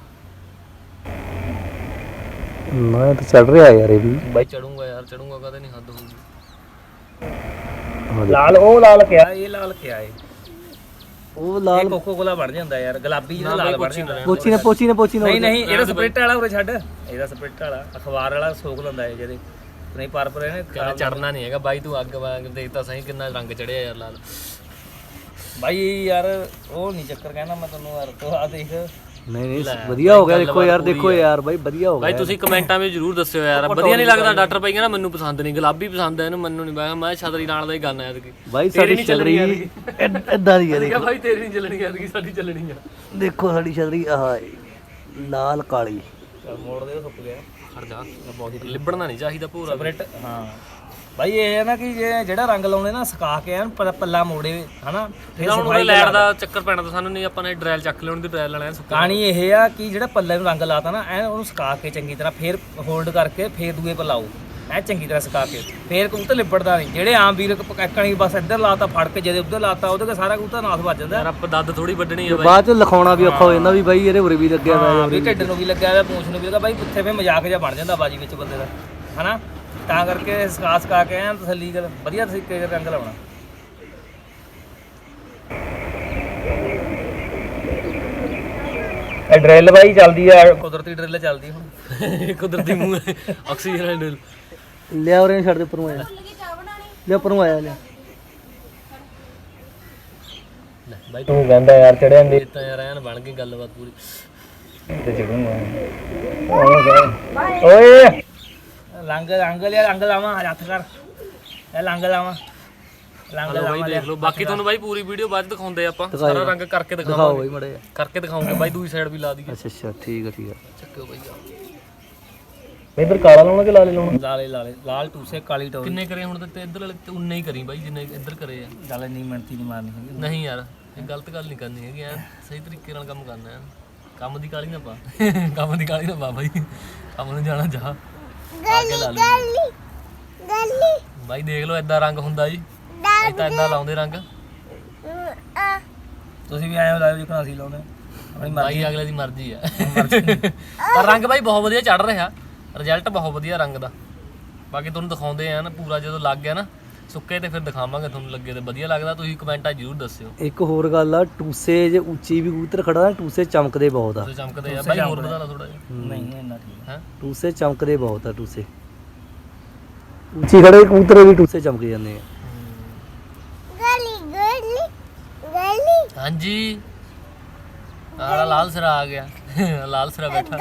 ਮੈਂ ਤਾਂ ਚੱਲ ਰਿਹਾ ਯਾਰ ਇਹ ਵੀ। ਬਾਈ ਚੜੂੰਗਾ ਯਾਰ ਚੜੂੰਗਾ ਕਦੇ ਨਹੀਂ ਹੱਦ ਹੋਊਗੀ। ਲਾਲ ਉਹ ਲਾਲ ਕਿਹਾ ਇਹ ਲਾਲ ਕਿਹਾ ਏ? ਉਹ ਇਹ ਲਾਲ ਕੋਕੋ ਕੋਲਾ ਬਣ ਜਾਂਦਾ ਯਾਰ ਗੁਲਾਬੀ ਜਿਹੜਾ ਲਾਲ ਬਣ ਜਾਂਦਾ। ਪੋਚੀ ਨੇ ਪੋਚੀ ਨੇ ਪੋਚੀ ਨੇ। ਨਹੀਂ ਨਹੀਂ ਇਹਦਾ ਸਪਰੇਟ ਵਾਲਾ ਉਰੇ ਛੱਡ। ਇਹਦਾ ਸਪਰੇਟ ਵਾਲਾ ਅਖਬਾਰ ਵਾਲਾ ਸੋਕ ਲੈਂਦਾ ਹੈ ਜਿਹਦੇ। ਨਹੀਂ ਪਰ ਪਰ ਇਹਨੇ ਕਹਿੰਦਾ ਚੜਨਾ ਨਹੀਂ ਹੈਗਾ। ਬਾਈ ਤੂੰ ਅੱਗ ਵਾਂਗ ਦੇਖਤਾ ਸਹੀ ਕਿੰਨਾ ਰੰਗ ਚੜਿਆ ਯਾਰ ਲਾਲ। ਬਾਈ ਯਾਰ ਉਹ ਨਹੀਂ ਚੱਕਰ ਕਹਿੰਦਾ ਮੈਂ ਤੈਨੂੰ ਯਾਰ ਤੂੰ ਆ ਦੇਖ। ਨਹੀਂ ਨਹੀਂ ਵਧੀਆ ਹੋ ਗਿਆ ਦੇਖੋ ਯਾਰ ਦੇਖੋ ਯਾਰ ਬਾਈ ਵਧੀਆ ਹੋ ਬਾਈ ਗਿਆ। ਤੁਸੀਂ ਕਮੈਂਟਾਂ ਵਿੱਚ ਜਰੂਰ ਦੱਸਿਓ ਯਾਰ। ਵਧੀਆ ਨਹੀਂ ਲੱਗਦਾ ਡਾਕਟਰ ਬਾਈ ਕਹਿੰਦਾ ਮੈਨੂੰ ਪਸੰਦ ਨਹੀਂ। ਗੁਲਾਬੀ ਪਸੰਦ ਹੈ ਇਹਨੂੰ ਮੈਨੂੰ ਨਹੀਂ ਮੈਂ ਮੈਂ ਛਤਰੀ ਨਾਲ ਦਾ ਹੀ ਗਾਣਾ ਐਤਕੀ। ਬਾਈ ਸਾਡੀ ਛਤਰੀ ਇਦਾਂ ਦੀ ਹੈ ਆ ਬਾਈ ਤੇਰੀ ਨਹੀਂ ਚੱਲਣੀ ਐਤਕੀ ਸਾਡੀ ਚੱਲਣੀ ਆ। ਦੇਖੋ ਸਾਡੀ ਛਤਰੀ ਆਹ ਲਾਲ ਕਾਲੀ। ਚੱਲ ਮੋੜ ਦੇ ਸੁੱਕ ਗਿਆ। ਖੜ ਜਾ। ਲਿਬੜਨਾ ਨਹੀਂ ਚਾਹੀਦਾ ਪੂਰਾ ਸਪਰੇਟ ਹਾਂ। ਬਾਈ ਇਹ ਹੈ ਨਾ ਕਿ ਜੇ ਜਿਹੜਾ ਰੰਗ ਲਾਉਣੇ ਨਾ ਸੁਕਾ ਕੇ ਐਨ ਪ- ਪੱਲਾ ਮੋੜੇ ਹਨਾ ਫਿਰ ਹੁਣ ਉਹਨੇ ਲੈਟ ਦਾ ਚੱਕਰ ਪੈਣਾ ਤਾਂ ਸਾਨੂੰ ਨਹੀਂ ਆਪਾਂ ਨੇ ਡਰੈਲ ਚੱਕ ਲਿਆਉਣ ਦੀ ਡਰੈਲ ਲੈਣਾ ਸੁੱਕਾ। ਕਹਾਣੀ ਇਹ ਆ ਕਿ ਜਿਹੜਾ ਪੱਲੇ ਨੂੰ ਰੰਗ ਲਾਤਾ ਨਾ ਐਨ ਉਹਨੂੰ ਸੁਕਾ ਕੇ ਚੰਗੀ ਤਰ੍ਹਾਂ ਫੇਰ ਹੋਲਡ ਕਰਕੇ ਫੇਰ ਦੂਏ ਪਰ ਲਾਓ ਐ ਚੰਗੀ ਤਰ੍ਹਾਂ ਸੁਕਾ ਕੇ। ਫੇਰ ਕਬੂਤਰ ਲਿਬੜਦਾ ਨਹੀਂ। ਜਿਹੜੇ ਆਮ ਵੀਰ ਕਣੀ ਬਸ ਇੱਧਰ ਲਾਤਾ ਫੜ ਕੇ ਜਿਹਦੇ ਉੱਧਰ ਲਾਤਾ ਉਹਦੇ ਕੇ ਸਾਰਾ ਕਬੂਤਰ ਨਾਸ ਵੱਜ ਜਾਂਦਾ। ਯਾਰ ਆਪਾਂ ਦੱਦ ਥੋੜੀ ਵੱਢਣੀ ਆ ਬਾਈ। ਬਾਅਦ ਚ ਲਿਖਾਉਣਾ ਵੀ ਔਖਾ ਹੋ ਜਾਂਦਾ ਵੀ ਬਾਈ ਇਹਦੇ ਉਰੇ ਵੀ ਲੱਗਿਆ ਹੋਇਆ ਹਾਂ ਵੀ ਢਿੱਡ ਨੂੰ ਵੀ ਲੱਗਿਆ ਹੋਇਆ ਪੂੰਛ ਨੂੰ ਵੀ ਲੱਗਾ। ਬਾਈ ਉੱਥੇ ਫੇ ਮਜ਼ਾਕ ਜਿਹਾ ਬਣ ਜਾਂਦਾ ਬਾਜੀ ਵਿੱਚ ਬੰਦੇ ਦਾ। ਹਨਾ? ਤਾਂ ਕਰਕੇ ਸੁਕਾ ਸੁਕਾ ਕੇ ਐਨ ਤਸੱਲੀ ਕਰ ਵਧੀਆ ਤਰੀਕੇ ਨਾਲ ਰੰਗ ਲਾਉਣਾ। ਇਹ ਡਰਿਲ ਬਾਈ ਚੱਲਦੀ ਆ। ਕੁਦਰਤੀ ਡਰਿਲ ਚੱਲਦੀ ਹੁਣ। ਕੁਦਰਤੀ ਮੂੰਹ ਆਕਸੀਜਨ ਲੈਵਲ ਲਿਆ ਉਰੇ ਛੱਡ ਦੇ ਉੱਪਰੋਂ ਆਇਆ। ਲਿਆ ਉੱਪਰੋਂ ਆਇਆ ਲਿਆ ਲੈ ਬਾਈ। ਤੂੰ ਕਹਿੰਦਾ ਯਾਰ ਚੜਿਆ ਇਹ ਤਾਂ ਯਾਰ ਐਨ ਬਣ ਗਈ ਗੱਲਬਾਤ ਪੂਰੀ। ਤੇ ਚੜੂਗਾ ਓਏ। ਲੰਗ ਲੰਗ ਲਿਆ ਲੰਗ ਲਾਵਾਂ ਹੱਥ ਕਰ। ਇਹ ਲੰਗ ਲਾਵਾਂ। ਲੰਗ ਹਲੋ ਬਾਈ ਲਾਵਾਂ ਦੇਖ ਲਓ। ਬਾਕੀ ਤੁਹਾਨੂੰ ਬਾਈ ਪੂਰੀ ਵੀਡੀਓ ਬਾਅਦ ਚ ਦਿਖਾਉਂਦੇ ਆਪਾਂ। ਸਾਰਾ ਰੰਗ ਕਰਕੇ ਦਿਖਾਓ ਦਿਖਾਵਾਂਗੇ ਬਾਈ ਮੜੇ ਕਰਕੇ ਦਿਖਾਉਂਗੇ। ਬਾਈ ਦੂਜੀ ਸਾਈਡ ਵੀ ਲਾ ਦਈਏ। ਅੱਛਾ ਅੱਛਾ ਠੀਕ ਆ ਠੀਕ ਆ। ਚੱਕਿਓ ਬਾਈ ਆ। ਇਧਰ ਕਾਲਾ ਲਾਉਣਾ ਕਿ ਲਾਲੇ ਲਾਉਣਾ? ਲਾਲੇ ਲਾਲੇ। ਲਾਲ ਟੂਸੇ ਕਾਲੀ ਟੋਰੀ। ਕਿੰਨੇ ਕਰੇ ਹੁਣ ਤੇ ਇੱਧਰ ਵਾਲੇ ਤੇ ਉਨੇ ਹੀ ਕਰੀ ਬਾਈ ਜਿੰਨੇ ਇੱਧਰ ਕਰੇ ਆ। ਗੱਲ ਨਹੀਂ ਮਿਹਨਤੀ ਨਹੀਂ ਮਾਰਨੀ ਹੈਗੀ। ਨਹੀਂ ਯਾਰ ਇਹ ਗਲਤ ਗੱਲ ਨਹੀਂ ਕਰਨੀ ਹੈਗੀ ਐ ਸਹੀ ਤਰੀਕੇ ਨਾਲ ਕੰਮ ਕਰਨਾ ਹੈ ਕੰਮ ਦੀ ਕਾਲੀ ਨਾ ਪਾ। ਕੰਮ ਦੀ ਕਾਲੀ ਨਾ ਪਾ ਬਾਈ। ਕੰਮ ਨੂੰ ਜਾਣਾ ਜਾ। ਗਲੀ ਗਲੀ ਗਲੀ। ਬਾਈ ਦੇਖ ਲਓ ਏਦਾਂ ਰੰਗ ਹੁੰਦਾ ਜੀ। ਤਾਂ ਏਦਾਂ ਲਾਉਂਦੇ ਰੰਗ। ਤੁਸੀਂ ਵੀ ਆਏ ਹੋ ਲਾਇਓ ਜਿਕਣਾ ਅਸੀਂ ਲਾਉਨੇ ਆਪਣੀ ਬਾਈ ਅਗਲੇ ਦੀ ਮਰਜ਼ੀ ਆ। ਪਰ ਰੰਗ ਬਾਈ ਬਹੁਤ ਵਧੀਆ ਚੜ ਰਿਹਾ। ਰਿਜ਼ਲਟ ਬਹੁਤ ਵਧੀਆ ਰੰਗ ਦਾ। ਬਾਕੀ ਤੁਹਾਨੂੰ ਦਿਖਾਉਂਦੇ ਆ ਨਾ ਪੂਰਾ ਜਦੋਂ ਲੱਗ ਗਿਆ ਨਾ। ਸੁੱਕੇ ਤੇ ਫਿਰ ਦਿਖਾਵਾਂਗੇ ਤੁਹਾਨੂੰ ਲੱਗੇ ਤੇ ਵਧੀਆ ਲੱਗਦਾ ਤੁਸੀਂ ਕਮੈਂਟਾਂ ਜ਼ਰੂਰ ਦੱਸਿਓ। ਇੱਕ ਹੋਰ ਗੱਲ ਆ ਟੂਸੇ ਜੇ ਉੱਚੀ ਵੀ ਕਬੂਤਰ ਖੜਾ ਨਾ ਟੂਸੇ ਚਮਕਦੇ ਬਹੁਤ ਆ। ਤੁਸੀਂ ਚਮਕਦੇ ਆ। ਬਾਈ ਹੋਰ ਵਧਾ ਲਾ ਥੋੜਾ ਜਿਹਾ। ਨਹੀਂ ਇੰਨਾ ਠੀਕ ਹੈ? ਟੂਸੇ ਚਮਕਦੇ ਬਹੁਤ ਆ ਟੂਸੇ। ਉੱਚੀ ਖੜੇ ਕਬੂਤਰ ਵੀ ਟੂਸੇ ਚਮਕ ਜਾਂਦੇ ਆ। ਹਾਂਜੀ। ਆਲਾ ਲਾਲ ਸਿਰਾ ਆ ਗਿਆ। ਲਾਲ ਸਿਰਾ ਬੈਠਾ।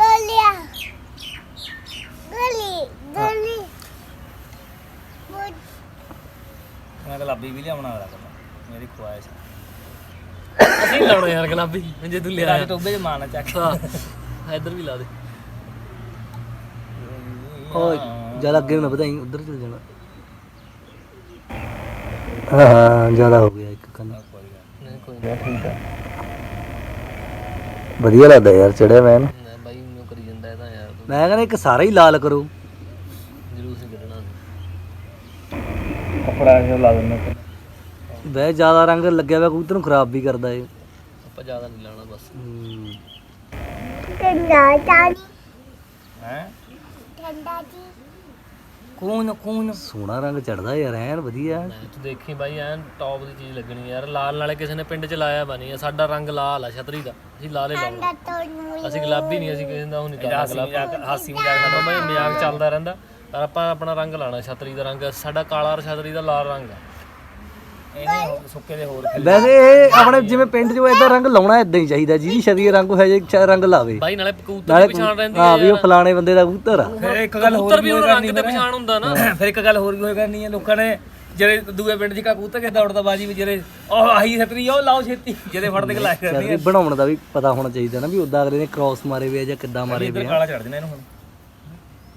ਮੈਂ ਗੁਲਾਬੀ ਵੀ ਲਿਆਉਣਾ ਵਾਲਾ ਕਰਨਾ। ਮੇਰੀ ਖੁਆਇਸ਼ ਅਸੀਂ ਲਾਉਣਾ ਯਾਰ ਗੁਲਾਬੀ ਜੇ ਤੂੰ ਲਿਆ ਅੱਜ ਟੋਬੇ ਚ ਮਾਰਨਾ ਚੱਕ ਹਾਂ ਇੱਧਰ ਵੀ ਲਾ ਦੇ। ਓ ਜ਼ਿਆਦਾ ਅੱਗੇ ਨੂੰ ਨਾ ਵਧਾਈ ਉਧਰ ਚਲ ਜਾਣਾ। ਹਾਂ ਜ਼ਿਆਦਾ ਹੋ ਗਿਆ ਇੱਕ ਕੰਨ। ਠੀਕ ਆ ਵਧੀਆ ਲੱਗਦਾ ਯਾਰ ਚੜਿਆ ਮੈਂ ਮੈਂ ਬਾਈ ਮੈਨੂੰ ਕਰੀ ਜਾਂਦਾ ਇਹਦਾ ਯਾਰ। ਮੈਂ ਕਹਿੰਦਾ ਇੱਕ ਸਾਰਾ ਹੀ ਲਾਲ ਕਰੋ ਜਲੂਸ ਹੀ ਕੱਢਣਾ ਕੱਪੜਾ ਜਿਹਾ ਲਾ ਦਿੰਦਾ ਵੈ ਜ਼ਿਆਦਾ ਰੰਗ ਲੱਗਿਆ ਹੋਇਆ ਕਬੂਤਰ ਨੂੰ ਖਰਾਬ ਵੀ ਕਰਦਾ ਏ ਆਪਾਂ ਜ਼ਿਆਦਾ ਨਹੀਂ ਲਾਉਣਾ ਬਸ। ਹੂੰ। ਹੈ ਕੌਣ ਕੌਣ ਸੋਹਣਾ ਰੰਗ ਚੜਦਾ ਯਾਰ ਐਨ ਵਧੀਆ। ਤੂੰ ਦੇਖੀ ਬਾਈ ਐਨ ਟੌਪ ਦੀ ਚੀਜ਼ ਲੱਗਣੀ ਯਾਰ। ਲਾਲ ਨਾਲੇ ਕਿਸੇ ਨੇ ਪਿੰਡ ਚ ਲਾਇਆ ਬਣੀ ਆ ਸਾਡਾ ਰੰਗ ਲਾਲ ਆ ਛਤਰੀ ਦਾ। ਅਸੀਂ ਲਾਲੇ ਲਾਉਣਾ ਅਸੀਂ ਗੁਲਾਬੀ ਨਹੀਂ ਅਸੀਂ ਕਿਸੇ ਦਾ ਉਹ ਨਹੀਂ ਕਰਨਾ ਹਾਸੀ ਮਜ਼ਾਕ ਹਾਸੀ ਮਜ਼ਾਕ ਸਾਡਾ ਬਾਈ ਮਜ਼ਾਕ ਚੱਲਦਾ ਰਹਿੰਦਾ। ਪਰ ਆਪਾਂ ਆਪਣਾ ਰੰਗ ਲਾਣਾ ਛਤਰੀ ਦਾ ਰੰਗ। ਸਾਡਾ ਕਾਲਾ ਛਤਰੀ ਦਾ ਲਾਲ ਰੰਗ ਆ। ਇਹਨੇ ਸੁੱਕੇ ਦੇ ਹੋਰ ਵੈਸੇ ਇਹ ਆਪਣੇ ਜਿਵੇਂ ਪਿੰਡ 'ਚ ਇਦਾਂ ਰੰਗ ਲਾਉਣਾ ਇਦਾਂ ਹੀ ਚਾਹੀਦਾ ਜਿਹਦੀ ਸ਼ਰੀਰ ਰੰਗ ਹੈ ਜੇ ਚਾ ਰੰਗ ਲਾਵੇ। ਬਾਈ ਨਾਲੇ ਕਬੂਤਰ ਨਾਲੇ ਦੀ ਪਛਾਣ ਰਹਿੰਦੀ ਹਾਂ ਵੀ ਉਹ ਫਲਾਣੇ ਬੰਦੇ ਦਾ ਕਬੂਤਰ ਆ। ਫਿਰ ਇੱਕ ਗੱਲ ਹੋਰ ਵੀ ਹੋਏਗਾ ਰੰਗ ਤੇ ਪਛਾਣ ਹੁੰਦਾ ਨਾ। ਫਿਰ ਇੱਕ ਗੱਲ ਹੋਰ ਵੀ ਹੋਏ ਕਰਨੀ ਹੈ ਲੋਕਾਂ ਨੇ ਜਿਹੜੇ ਦੂਏ ਪਿੰਡ 'ਚ ਕਬੂਤਰ ਕਿੱਦਾਂ ਉੜਦਾ ਬਾਜੀ ਵੀ ਜਿਹੜੇ ਉਹ ਆਹੀ ਛਤਰੀ ਉਹ ਲਾਓ ਛੇਤੀ। ਜਿਹਦੇ ਫੜਦੇ ਕੇ ਲਾਇਆ ਬਣਾਉਣ ਦਾ ਵੀ ਪਤਾ ਹੋਣਾ ਚਾਹੀਦਾ ਨਾ ਵੀ ਉਦਾਂ ਅਗਲੇ ਨੇ ਕ੍ਰਾਸ ਮਾਰੇ ਵੇ ਆ ਜਾਂ ਕਿੱਦਾਂ ਮਾਰੇ ਵੇ ਆ। ਕਾਲਾ ਚੜ ਜਣਾ ਇਹਨੂੰ ਹੁਣ।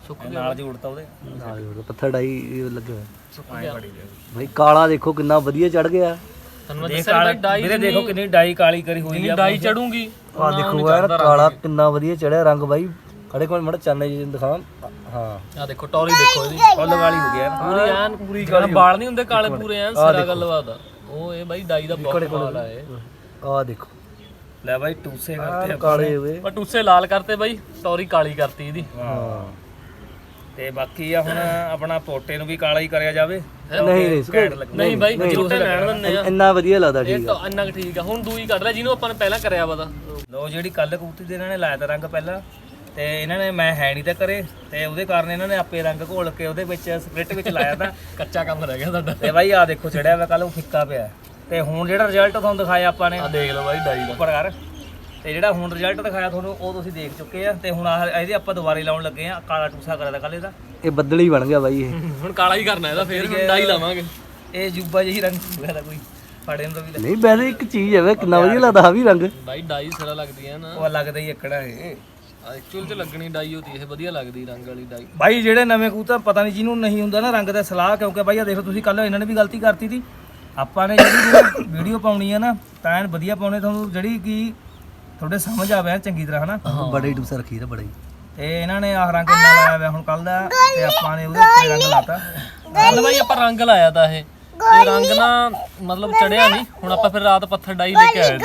ਸੁੱਕ ਨਾਲ ਜੀ ਉੜਤਾ ਉਹਦੇ। ਨਾਲ ਹੀ ਪੱਥਰ ਡਾਈ ਲੱਗੇ ਹੋਏ। ਸੁੱਕ ਆਏ ਗਿਆ। ਦੇ ਭਾਈ ਕਾਲਾ ਦੇਖੋ ਕਿੰਨਾ ਵਧੀਆ ਚੜ ਗਿਆ। ਤੁਹਾਨੂੰ ਮੈਂ ਦੇਖ ਦੱਸਿਆ ਬਾਈ ਕਾਲਾ ਡਾਈ ਵੀਰੇ ਦੇਖੋ ਕਿੰਨੀ ਡਾਈ ਕਾਲੀ ਕਰੀ ਹੋਈ ਜਿੰਨੀ ਆ ਡਾਈ ਚੜੂਗੀ। ਆ ਦੇਖੋ ਯਾਰ ਕਾਲਾ ਕਿੰਨਾ ਵਧੀਆ ਚੜਿਆ ਰੰਗ ਬਾਈ। ਖੜੇ ਕੋਲ ਮੜਾ ਚਾਨੇ ਜੀ ਨੂੰ ਦਿਖਾ ਹਾਂ। ਆ ਦੇਖੋ ਟੌਰੀ ਦੇਖੋ ਇਹਦੀ। ਫੁੱਲ ਕਾਲੀ ਹੋ ਗਿਆ ਪੂਰੀ ਐਨ ਪੂਰੀ ਕਾਲੀ ਬਾਲ ਨਹੀਂ ਹੁੰਦੇ ਕਾਲੇ ਪੂਰੇ ਐਨ ਸਿਰਾ ਗੱਲਬਾਤ ਆ। ਉਹ ਇਹ ਬਾਈ ਡਾਈ ਦਾ ਬਹੁਤ ਕਮਾਲ ਆ ਇਹ। ਆ ਦੇਖੋ। ਲੈ ਬਾਈ ਟੂਸੇ ਕਰਤੇ ਕਾਲੇ ਹੋਏ। ਪਰ ਟੂਸੇ ਲਾਲ ਕਰਤੇ ਬਾਈ। ਟੌਰੀ ਕਾਲੀ ਕਰਤੀ ਇਹਦੀ। ਹਾਂ। ਤੇ ਬਾਕੀ ਆ ਹੁਣ ਆਪਣਾ ਪੋਟੇ ਨੂੰ ਵੀ ਕਾਲਾ ਹੀ ਕਰਿਆ ਜਾਵੇ ਨਹੀਂ ਨਹੀਂ ਘੈਂਟ ਲੱਗੇ ਨਹੀਂ ਬਾਈ ਝੂਟੇ ਲੈਣ ਦਿੰਦੇ ਆ। ਇੰਨਾ ਵਧੀਆ ਲੱਗਦਾ ਠੀਕ ਇਹ ਤਾਂ ਇੰਨਾ ਕੁ ਠੀਕ ਆ। ਹੁਣ ਦੂਈ ਕੱਢ ਲੈ ਜਿਹਨੂੰ ਆਪਾਂ ਨੇ ਪਹਿਲਾਂ ਕਰਿਆ ਵਾ ਤਾਂ। ਲੋ ਜਿਹੜੀ ਕੱਲ ਕਬੂਤਰੀ ਦੇ ਇਹਨਾਂ ਨੇ ਲਾਇਆ ਤਾ ਰੰਗ ਪਹਿਲਾਂ ਤੇ ਇਹਨਾਂ ਨੇ ਮੈਂ ਹੈ ਨਹੀਂ ਤਾਂ ਕਰੇ ਤੇ ਉਹਦੇ ਕਾਰਨ ਇਹਨਾਂ ਨੇ ਆਪੇ ਰੰਗ ਘੋਲ ਕੇ ਉਹਦੇ ਵਿੱਚ ਸਪਲਿਟ ਵਿੱਚ ਲਾਇਆ ਤਾਂ। ਕੱਚਾ ਕੰਮ ਰਹਿ ਗਿਆ ਸਾਡਾ। ਤੇ ਬਾਈ ਆ ਦੇਖੋ ਚੜਿਆ ਵਾ ਕੱਲ ਉਹ ਫਿੱਕਾ ਪਿਆ। ਤੇ ਹੁਣ ਜਿਹੜਾ ਰਿਜ਼ਲਟ ਤੁਹਾਨੂੰ ਦਿਖਾਇਆ ਆਪਾਂ ਨੇ ਆ ਦੇਖ ਲਓ ਬਾਈ ਡਾਈ ਦਾ। ਉੱਪਰ ਕਰ। ਤੇ ਜਿਹੜਾ ਹੁਣ ਰਿਜ਼ਲਟ ਦਿਖਾਇਆ ਤੁਹਾਨੂੰ ਉਹ ਤੁਸੀਂ ਦੇਖ ਚੁੱਕੇ ਆ ਤੇ ਹੁਣ ਆਹ ਇਹਦੇ ਆਪਾਂ ਦੁਬਾਰੇ ਲਾਉਣ ਲੱਗੇ ਆ ਕਾਲਾ ਟੂਸਾ ਕਰਿਆ ਤਾ ਕੱਲ ਇਹਦਾ। ਇਹ ਬੱਦਲ ਹੀ ਬਣ ਗਿਆ ਬਾਈ ਇਹ। ਹੁਣ ਕਾਲਾ ਹੀ ਕਰਨਾ ਇਹਦਾ ਫੇਰ ਹੁਣ ਡਾਈ ਲਾਵਾਂਗੇ। ਇਹ ਜੁੱਬਾ ਜਿਹੀ ਰੰਗ ਹੋਇਆ ਦਾ ਕੋਈ ਫੜੇ ਨੂੰ ਤਾਂ ਵੀ ਨਹੀਂ ਵੈਸੇ ਇੱਕ ਚੀਜ਼ ਹੈ ਵੇ ਕਿੰਨਾ ਵਧੀਆ ਲੱਗਦਾ ਆ ਵੀ ਰੰਗ। ਬਾਈ ਡਾਈ ਸਿਰਾ ਲੱਗਦੀ ਹੈ ਨਾ। ਉਹ ਲੱਗਦਾ ਹੀ ਏਕੜਾ ਇਹ ਐਕਚੁਅਲ ਚ ਲੱਗਣੀ ਡਾਈ ਹੁੰਦੀ ਇਹ ਵਧੀਆ ਲੱਗਦੀ ਰੰਗ ਵਾਲੀ ਡਾਈ ਬਾਈ ਜਿਹੜੇ ਨਵੇਂ ਕਬੂਤਰ ਪਤਾ ਨਹੀਂ ਜਿਹਨੂੰ ਨਹੀਂ ਹੁੰਦਾ ਨਾ ਰੰਗ ਦਾ ਸਲਾਹ ਕਿਉਂਕਿ ਬਾਈ ਆ ਦੇਖੋ ਤੁਸੀਂ ਕੱਲ ਇਹਨਾਂ ਨੇ ਵੀ ਗਲਤੀ ਕਰਤੀ ਸੀ। ਆਪਾਂ ਨੇ ਜਿਹੜੀ ਵੀਡੀਓ ਪਾਉਣੀ ਹੈ ਨਾ ਤਾਂ ਐਨ ਵਧੀਆ ਪਾਉਣੇ ਤੁਹਾਨੂੰ ਜਿਹੜੀ ਕਿ ਤੁਹਾਡੇ ਸਮਝ ਆਵੇ ਚੰਗੀ ਤਰ੍ਹਾਂ ਹਨਾ? ਬੜੇ ਹੀ ਟੂਸਾ ਰੱਖੀ ਦਾ ਬੜਾ ਹੀ ਤੇ ਇਹਨਾਂ ਨੇ ਆਹ ਰੰਗ ਇੰਨਾ ਲਾਇਆ ਹੋਇਆ ਹੁਣ ਕੱਲ ਦਾ ਤੇ ਆਪਾਂ ਨੇ ਉਹਦੇ ਉੱਤੇ ਰੰਗ ਲਾਤਾ। ਕੱਲ ਬਾਈ ਆਪਾਂ ਰੰਗ ਲਾਇਆ ਤਾਂ ਇਹ। ਇਹ ਰੰਗ ਨਾ ਮਤਲਬ ਚੜਿਆ ਨਹੀਂ ਹੁਣ ਆਪਾਂ ਫਿਰ ਰਾਤ ਪੱਥਰ ਡਾਈ ਲੈ ਕੇ ਆਏ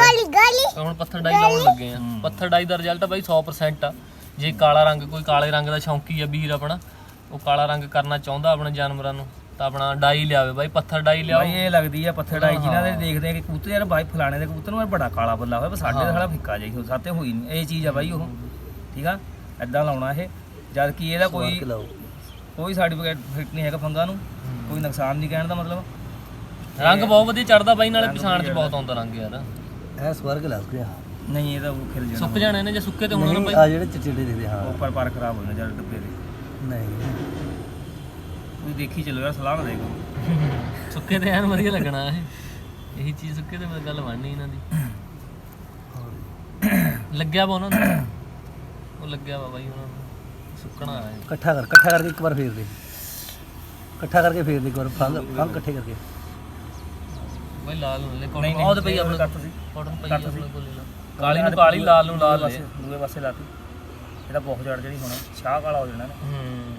ਤੇ ਹੁਣ ਪੱਥਰ ਡਾਈ ਲਾਉਣ ਲੱਗੇ ਆ। ਪੱਥਰ ਡਾਈ ਦਾ ਰਿਜ਼ਲਟ ਬਾਈ 100% ਆ। ਜੇ ਕਾਲਾ ਰੰਗ ਕੋਈ ਕਾਲੇ ਰੰਗ ਦਾ ਸ਼ੌਂਕੀ ਆ ਵੀਰ ਆਪਣਾ ਉਹ ਕਾਲਾ ਰੰਗ ਕਰਨਾ ਚਾਹੁੰਦਾ ਆਪਣੇ ਜਾਨਵਰਾਂ ਨੂੰ। ਤਾਂ ਆਪਣਾ ਡਾਈ ਲਿਆਵੇ ਬਾਈ ਪੱਥਰ ਡਾਈ ਲਿਆਓ। ਬਾਈ ਇਹ ਲੱਗਦੀ ਆ ਪੱਥਰ ਡਾਈ ਜਿਨ੍ਹਾਂ ਦੇ ਦੇਖਦੇ ਆ ਕਿ ਕਬੂਤਰ ਯਾਰ ਬਾਈ ਫਲਾਣੇ ਦੇ ਕਬੂਤਰ ਨੂੰ ਯਾਰ ਬੜਾ ਕਾਲਾ ਬੱਲਾ ਹੋਇਆ ਪਰ ਸਾਡੇ ਦਾ ਸਾਲਾ ਫਿੱਕਾ ਜਿਹਾ ਸਾਤੇ ਹੋਈ ਨਹੀਂ ਇਹ ਚੀਜ਼ ਆ ਬਾਈ ਉਹ। ਠੀਕ ਆ? ਐਦਾਂ ਲਾਉਣਾ ਇਹ। ਜਦ ਕਿ ਇਹਦਾ ਕੋਈ ਕੋਈ ਸਰਟੀਫਿਕੇਟ ਫਿੱਟ ਨਹੀਂ ਹੈਗਾ ਫੰਗਾ ਨੂੰ ਕੋਈ ਨੁਕਸਾਨ ਨਹੀਂ ਕਹਿਣ ਦਾ ਮਤਲਬ। ਰੰਗ ਬਹੁਤ ਵਧੀਆ ਚੜਦਾ ਬਾਈ ਨਾਲੇ ਪਛਾਣ ਚ ਬਹੁਤ ਆਉਂਦਾ ਰੰਗ ਯਾਰ। ਐ ਸਵਰਗ ਲੱਗ ਗਿਆ। ਨਹੀਂ ਇਹਦਾ ਉਹ ਖਿਲ ਜਾਣਾ। ਸੁੱਕ ਜਾਣੇ ਨੇ ਜੇ ਸੁੱਕੇ ਤੇ ਹੁਣ ਆ ਜਿਹੜੇ ਚਿੱਟੇ ਦਿਖਦੇ ਹਾਂ। ਉੱਪਰ ਪਰ ਖਰਾਬ ਹੋ ਜਾਣਾ ਜਦ ਡੱਬੇ ਦੇ। ਨਹੀਂ। ਕੋਈ ਦੇਖੀ ਚੱਲੋ ਯਾਰ ਸਲਾਹ ਨਾ ਦੇਖੋ। ਸੁੱਕੇ ਤੇ ਐਨ ਵਧੀਆ ਲੱਗਣਾ ਇਹ। ਇਹੀ ਚੀਜ਼ ਸੁੱਕੇ ਤੇ ਮੈਂ ਗੱਲ ਮੰਨਣੀ ਇਹਨਾਂ ਦੀ। ਲੱਗਿਆ ਵਾ ਉਹਨਾਂ ਨੂੰ। ਉਹ ਲੱਗਿਆ ਵਾ ਬਾਈ ਉਹਨਾਂ ਨੂੰ। ਸੁੱਕਣਾ ਹੈ ਇਕੱਠਾ ਕਰ ਇਕੱਠਾ ਕਰਕੇ ਇੱਕ ਵਾਰ ਫੇਰ ਦੇ। ਇਕੱਠਾ ਕਰਕੇ ਫੇਰ ਦੇ ਇੱਕ ਵਾਰ ਫੰਗ ਫੰਗ ਇਕੱਠੇ ਕਰਕੇ। ਬਾਈ ਲਾਲ ਨੂੰ ਲੈ ਨਹੀਂ ਕੋਟਨ ਆਹ ਤੇ ਪਈ ਆਪਣੇ ਕੱਟ ਸੀ। ਕੋਟਨ ਪਈ ਆਪਣੇ ਕੋਲ ਲੈ ਲਾ। ਕਾਲੀ ਨੂੰ ਕਾਲੀ ਲਾਲ ਨੂੰ ਲਾਲ। ਲੈ ਦੂਏ ਪਾਸੇ ਲਾਤੀ। ਇਹਦਾ ਬਹੁਤ ਜੜ ਜਿਹੜੀ ਹੋਣਾ ਸ਼ਾਹ ਕਾਲਾ ਹੋ ਜਾਣਾ ਨਾ। ਹੂੰ।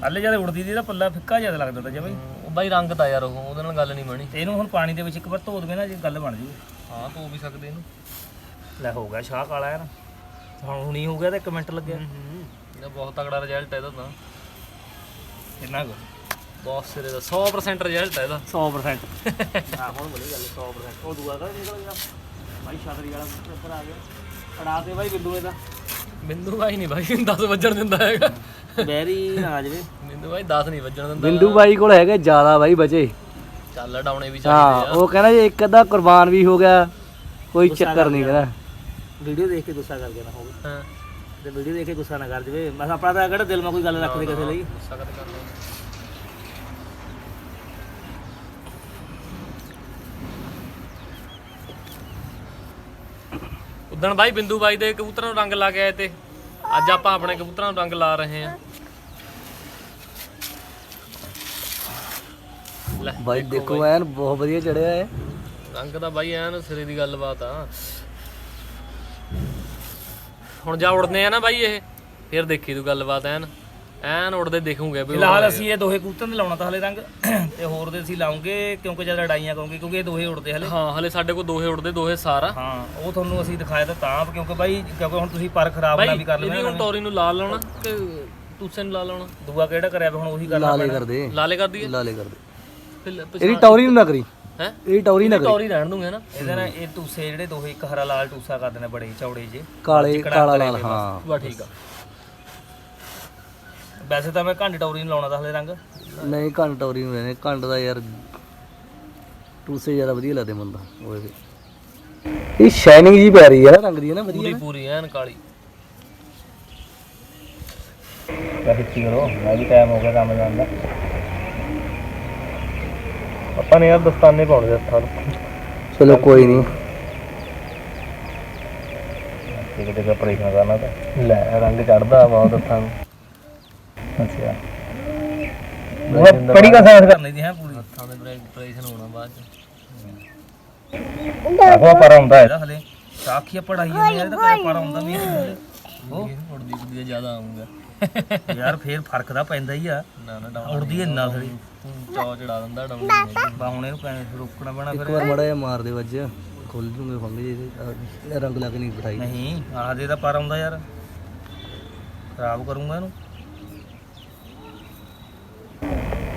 ਕੱਲ ਜਦ ਉੜਦੀ ਦੀ ਇਹਦਾ ਪੱਲਾ ਫਿੱਕਾ ਜ਼ਿਆਦਾ ਲੱਗਦਾ ਤਾਂ ਜਿਵੇਂ ਉਹ ਬਾਈ ਰੰਗ ਤਾਂ ਯਾਰ ਉਹ ਉਹਦੇ ਨਾਲ ਗੱਲ ਨਹੀਂ ਬਣੀ। ਤੇ ਇਹਨੂੰ ਹੁਣ ਪਾਣੀ ਦੇ ਵਿੱਚ ਇੱਕ ਵਾਰ ਧੋ ਦਵੇ ਨਾ ਜੇ ਗੱਲ ਬਣ ਜੂ। ਹਾਂ ਧੋ ਵੀ ਸਕਦੇ ਇਹਨੂੰ। ਲੈ ਹੋ ਗਿਆ ਸ਼ਾਹ ਕਾਲਾ ਯਾਰ। ਹੁਣ ਹੁਣੀ ਹੋ ਗਿਆ ਤਾਂ ਇੱਕ ਮਿੰਟ ਲੱਗਿਆ। ਹੂੰ ਇਹਦਾ ਬਹੁਤ ਤਗੜਾ ਰਿਜ਼ਲਟ ਹੈ ਇਹਦਾ ਤਾਂ। ਕਿੰਨਾ ਕੁ? ਬਹੁਤ ਸਿਰੇ ਦਾ 100% ਰਿਜ਼ਲਟ ਹੈ ਇਹਦਾ। 100% ਹਾਂ ਹੁਣ ਬਣੀ ਗੱਲ 100% ਉਹ ਦੂਆ ਦਾ ਨਿਕਲ ਗਿਆ। ਭਾਈ ਛਤਰੀ ਵਾਲਾ ਉੱਪਰ ਆ ਗਿਆ। ਫੜਾ ਦੇ ਭਾਈ ਬਿੰਦੂ ਇਹਦਾ। ਬਿੰਦੂ ਭਾਈ ਨਹੀਂ ਭਾਈ 10 ਵੱਜਣ ਦਿੰਦਾ ਹੈਗਾ। ਬੈਰੀ ਨਾ ਜਵੇ। ਬਿੰਦੂ ਭਾਈ 10 ਨਹੀਂ ਵੱਜਣ ਦਿੰਦਾ। ਬਿੰਦੂ ਬਾਈ ਕੋਲ ਹੈਗੇ ਜ਼ਿਆਦਾ ਬਾਈ ਬਚੇ। ਚੱਲ ਡਾਉਣੇ ਵੀ ਹਾਂ ਚਾਹੀਦੇ ਆ ਉਹ ਕਹਿੰਦਾ ਜੇ ਇੱਕ ਅੱਧਾ ਕੁਰਬਾਨ ਵੀ ਹੋ ਗਿਆ ਕੋਈ ਚੱਕਰ ਨਹੀਂ ਕਹਿੰਦਾ। ਵੀਡੀਓ ਦੇਖ ਕੇ ਗੁੱਸਾ ਕਰ ਗਿਆ ਨਾ ਹੋਵੇ ਹਾਂ। ਤੇ ਵੀਡੀਓ ਦੇਖ ਕੇ ਗੁੱਸਾ ਨਾ ਕਰ ਜਵੇ। ਬਸ ਆਪਣਾ ਤਾਂ ਕਿਹੜਾ ਦਿਲ 'ਮਾ ਕੋਈ ਗੱਲ ਰੱਖਦੇ ਕਿਸੇ ਲਈ। ਸਖਤ ਕਰ ਲਓ। ਉਦਣ ਬਾਈ ਬਿੰਦੂ ਬਾਈ ਦੇ ਕਬੂਤਰਾਂ ਨੂੰ ਰੰਗ ਲਾ ਕੇ ਆਏ ਤੇ। ਅੱਜ ਆਪਾਂ ਆਪਣੇ ਕਬੂਤਰਾਂ ਨੂੰ ਰੰਗ ਲਾ ਰਹੇ ਹਾਂ। ਲੈ ਬਾਈ ਦੇਖੋ ਐਨ ਬਹੁਤ ਵਧੀਆ ਚੜਿਆ ਹੈ ਰੰਗ ਤਾਂ ਬਾਈ ਐਨ ਸਿਰੇ ਦੀ ਗੱਲਬਾਤ ਆ। ਹੁਣ ਜਾ ਉੜਦੇ ਆ ਨਾ ਬਾਈ ਇਹ। ਫਿਰ ਦੇਖੀ ਤੂੰ ਗੱਲਬਾਤ ਐਨ। ਐਨ ਉੜਦੇ ਦੇਖੂਗੇ ਵੀ ਫਿਲਹਾਲ ਅਸੀਂ ਇਹ ਦੋਹੇ ਕਬੂਤਰ ਨੇ ਲਾਉਣਾ ਤਾਂ ਹਲੇ ਰੰਗ ਤੇ ਹੋਰ ਦੇ ਅਸੀਂ ਲਾਉਂਗੇ ਕਿਉਂਕਿ ਜਦ ਲੜਾਈਆਂ ਕਰਾਂਗੇ ਕਿਉਂਕਿ ਇਹ ਦੋਹੇ ਉੜਦੇ ਹਲੇ। ਹਾਂ ਹਲੇ ਸਾਡੇ ਕੋਲ ਦੋਹੇ ਉੜਦੇ ਦੋਹੇ ਸਾਰਾ। ਹਾਂ ਉਹ ਤੁਹਾਨੂੰ ਅਸੀਂ ਦਿਖਾਇਆ ਤਾਂ ਤਾਂ ਕਿਉਂਕਿ ਬਾਈ ਕਿਉਂਕਿ ਹੁਣ ਤੁਸੀਂ ਪਰ ਖਰਾਬ ਨਾ ਵੀ ਕਰ ਇਹਦੀ ਲੈਣਾ। ਹੁਣ ਤੋਰੀ ਨੂੰ ਲਾ ਲਾਉਣਾ ਕਿ ਤੂਸੇ ਨੂੰ ਲਾ ਲਾਉਣਾ? ਦੂਆ ਕਿਹੜਾ ਕਰਿਆ ਵਾ ਹੁਣ ਉਹੀ ਕਰਨਾ ਲਾਲੇ ਕਰਦੇ। ਲਾਲੇ ਕਰ ਦਈਏ ਲਾਲੇ ਕਰਦੇ। ਫਿਰ ਇਹਦੀ ਟੌਰੀ ਨੂੰ ਨਾ ਕਰੀ। ਹੈ? ਇਹਦੀ ਟੌਰੀ ਨਾ ਕਰੀ। ਤੋਰੀ ਰਹਿਣ ਦੂੰਗੇ ਨਾ ਇਹਦੇ ਨਾਲ ਇਹ ਟੂਸੇ ਜਿਹੜੇ ਦੋਹੇ ਇੱਕ ਹਰਾ ਲਾਲ ਟੂਸਾ ਕਰਦੇ ਨੇ ਬੜੇ ਚੌੜੇ ਜੇ ਕਾਲੇ ਕਾਲਾ ਲਾਲ ਹਾਂ। ਬਾ ਠੀਕ ਆ। ਵੈਸੇ ਤਾਂ ਮੈਂ ਘੰਟ ਟੌਰੀ ਨੂੰ ਲਾਉਣਾ ਤਾਂ ਹਲੇ ਰੰਗ। ਨਹੀਂ ਘੰਟ ਟੌਰੀ ਨੂੰ ਰਹਿਣੇ ਘੰਟ ਦਾ ਯਾਰ ਟੂਸੇ ਜ਼ਿਆਦਾ ਵਧੀਆ ਲੱਗਦੇ ਮੁੰਡਾ ਉਹ ਵੀ। ਇਹ ਸ਼ਾਈਨਿੰਗ ਜੀ ਪੈ ਰਹੀ ਹੈ ਨਾ ਰੰਗ ਦੀ ਹੈ ਨਾ ਵਧੀਆ ਪੂਰੀ ਪੂਰੀ ਐਨ ਕਾਲੀ। ਕੀ ਕਰੋ ਮੈਂ ਵੀ ਟਾਈਮ ਹੋ ਗਿਆ ਕੰਮ ਜਾਣ ਦਾ। ਆਪਾਂ ਨੇ ਯਾਰ ਦਸਤਾਨੇ ਪਾਉਣੇ ਦੱਸਾਂ ਚਲੋ ਕੋਈ ਨਹੀਂ। ਕਿਤੇ ਕਿਤੇ ਆਪਰੇਸ਼ਨ ਕਰਨਾ ਤਾਂ। ਲੈ ਰੰਗ ਚੜਦਾ ਬਹੁਤ ਦੱਸਾਂ ਨੂੰ। ਅੱਛਾ। ਉਹ ਪੜੀ ਕਾ ਸਾਇੰਸ ਕਰਨੀ ਦੀ ਹੈ ਪੂਰੀ। ਹੱਥਾਂ ਦੇ ਬ੍ਰੇਕ ਆਪਰੇਸ਼ਨ ਹੋਣਾ ਬਾਅਦ ਚ। ਆਹੋ ਪਰ ਆਉਂਦਾ ਇਹਦਾ ਹਲੇ ਸਾਖੀਆ ਪੜਾਈ ਜਾਂਦੀ ਯਾਰ ਤਾਂ ਪਰ ਆਉਂਦਾ ਵੀ ਹੈ ਉਹ ਉੜਦੀ ਕੁੜਦੀ ਜ਼ਿਆਦਾ ਆਉਂਗਾ ਯਾਰ ਫੇਰ ਫ਼ਰਕ ਤਾਂ ਪੈਂਦਾ ਹੀ ਆ। ਨਾ ਨਾ ਡਾਉਣ ਉੜਦੀ ਇੰਨਾ ਥੜੀ ਤੂੰ ਚੌ ਚੜਾ ਦਿੰਦਾ ਡਾਉਣ ਬਾ ਹੁਣ ਇਹਨੂੰ ਪੈਣ ਰੋਕਣਾ ਪੈਣਾ ਇੱਕ ਫਿਰ। ਵਾਰ ਮੜਾ ਜਿਹਾ ਮਾਰ ਦੇ ਵੱਜ ਖੁੱਲ ਜੂਗੇ ਫੰਗ ਜੇ ਇਹਦੇ। ਆਹ, ਰੰਗ ਲਾ ਕੇ ਨਹੀਂ ਬਿਠਾਈ। ਨਹੀਂ ਆਹ ਦੇ ਤਾਂ ਪਰ ਆਉਂਦਾ ਯਾਰ। ਖਰਾਬ ਕਰੂੰਗਾ ਇਹਨੂੰ।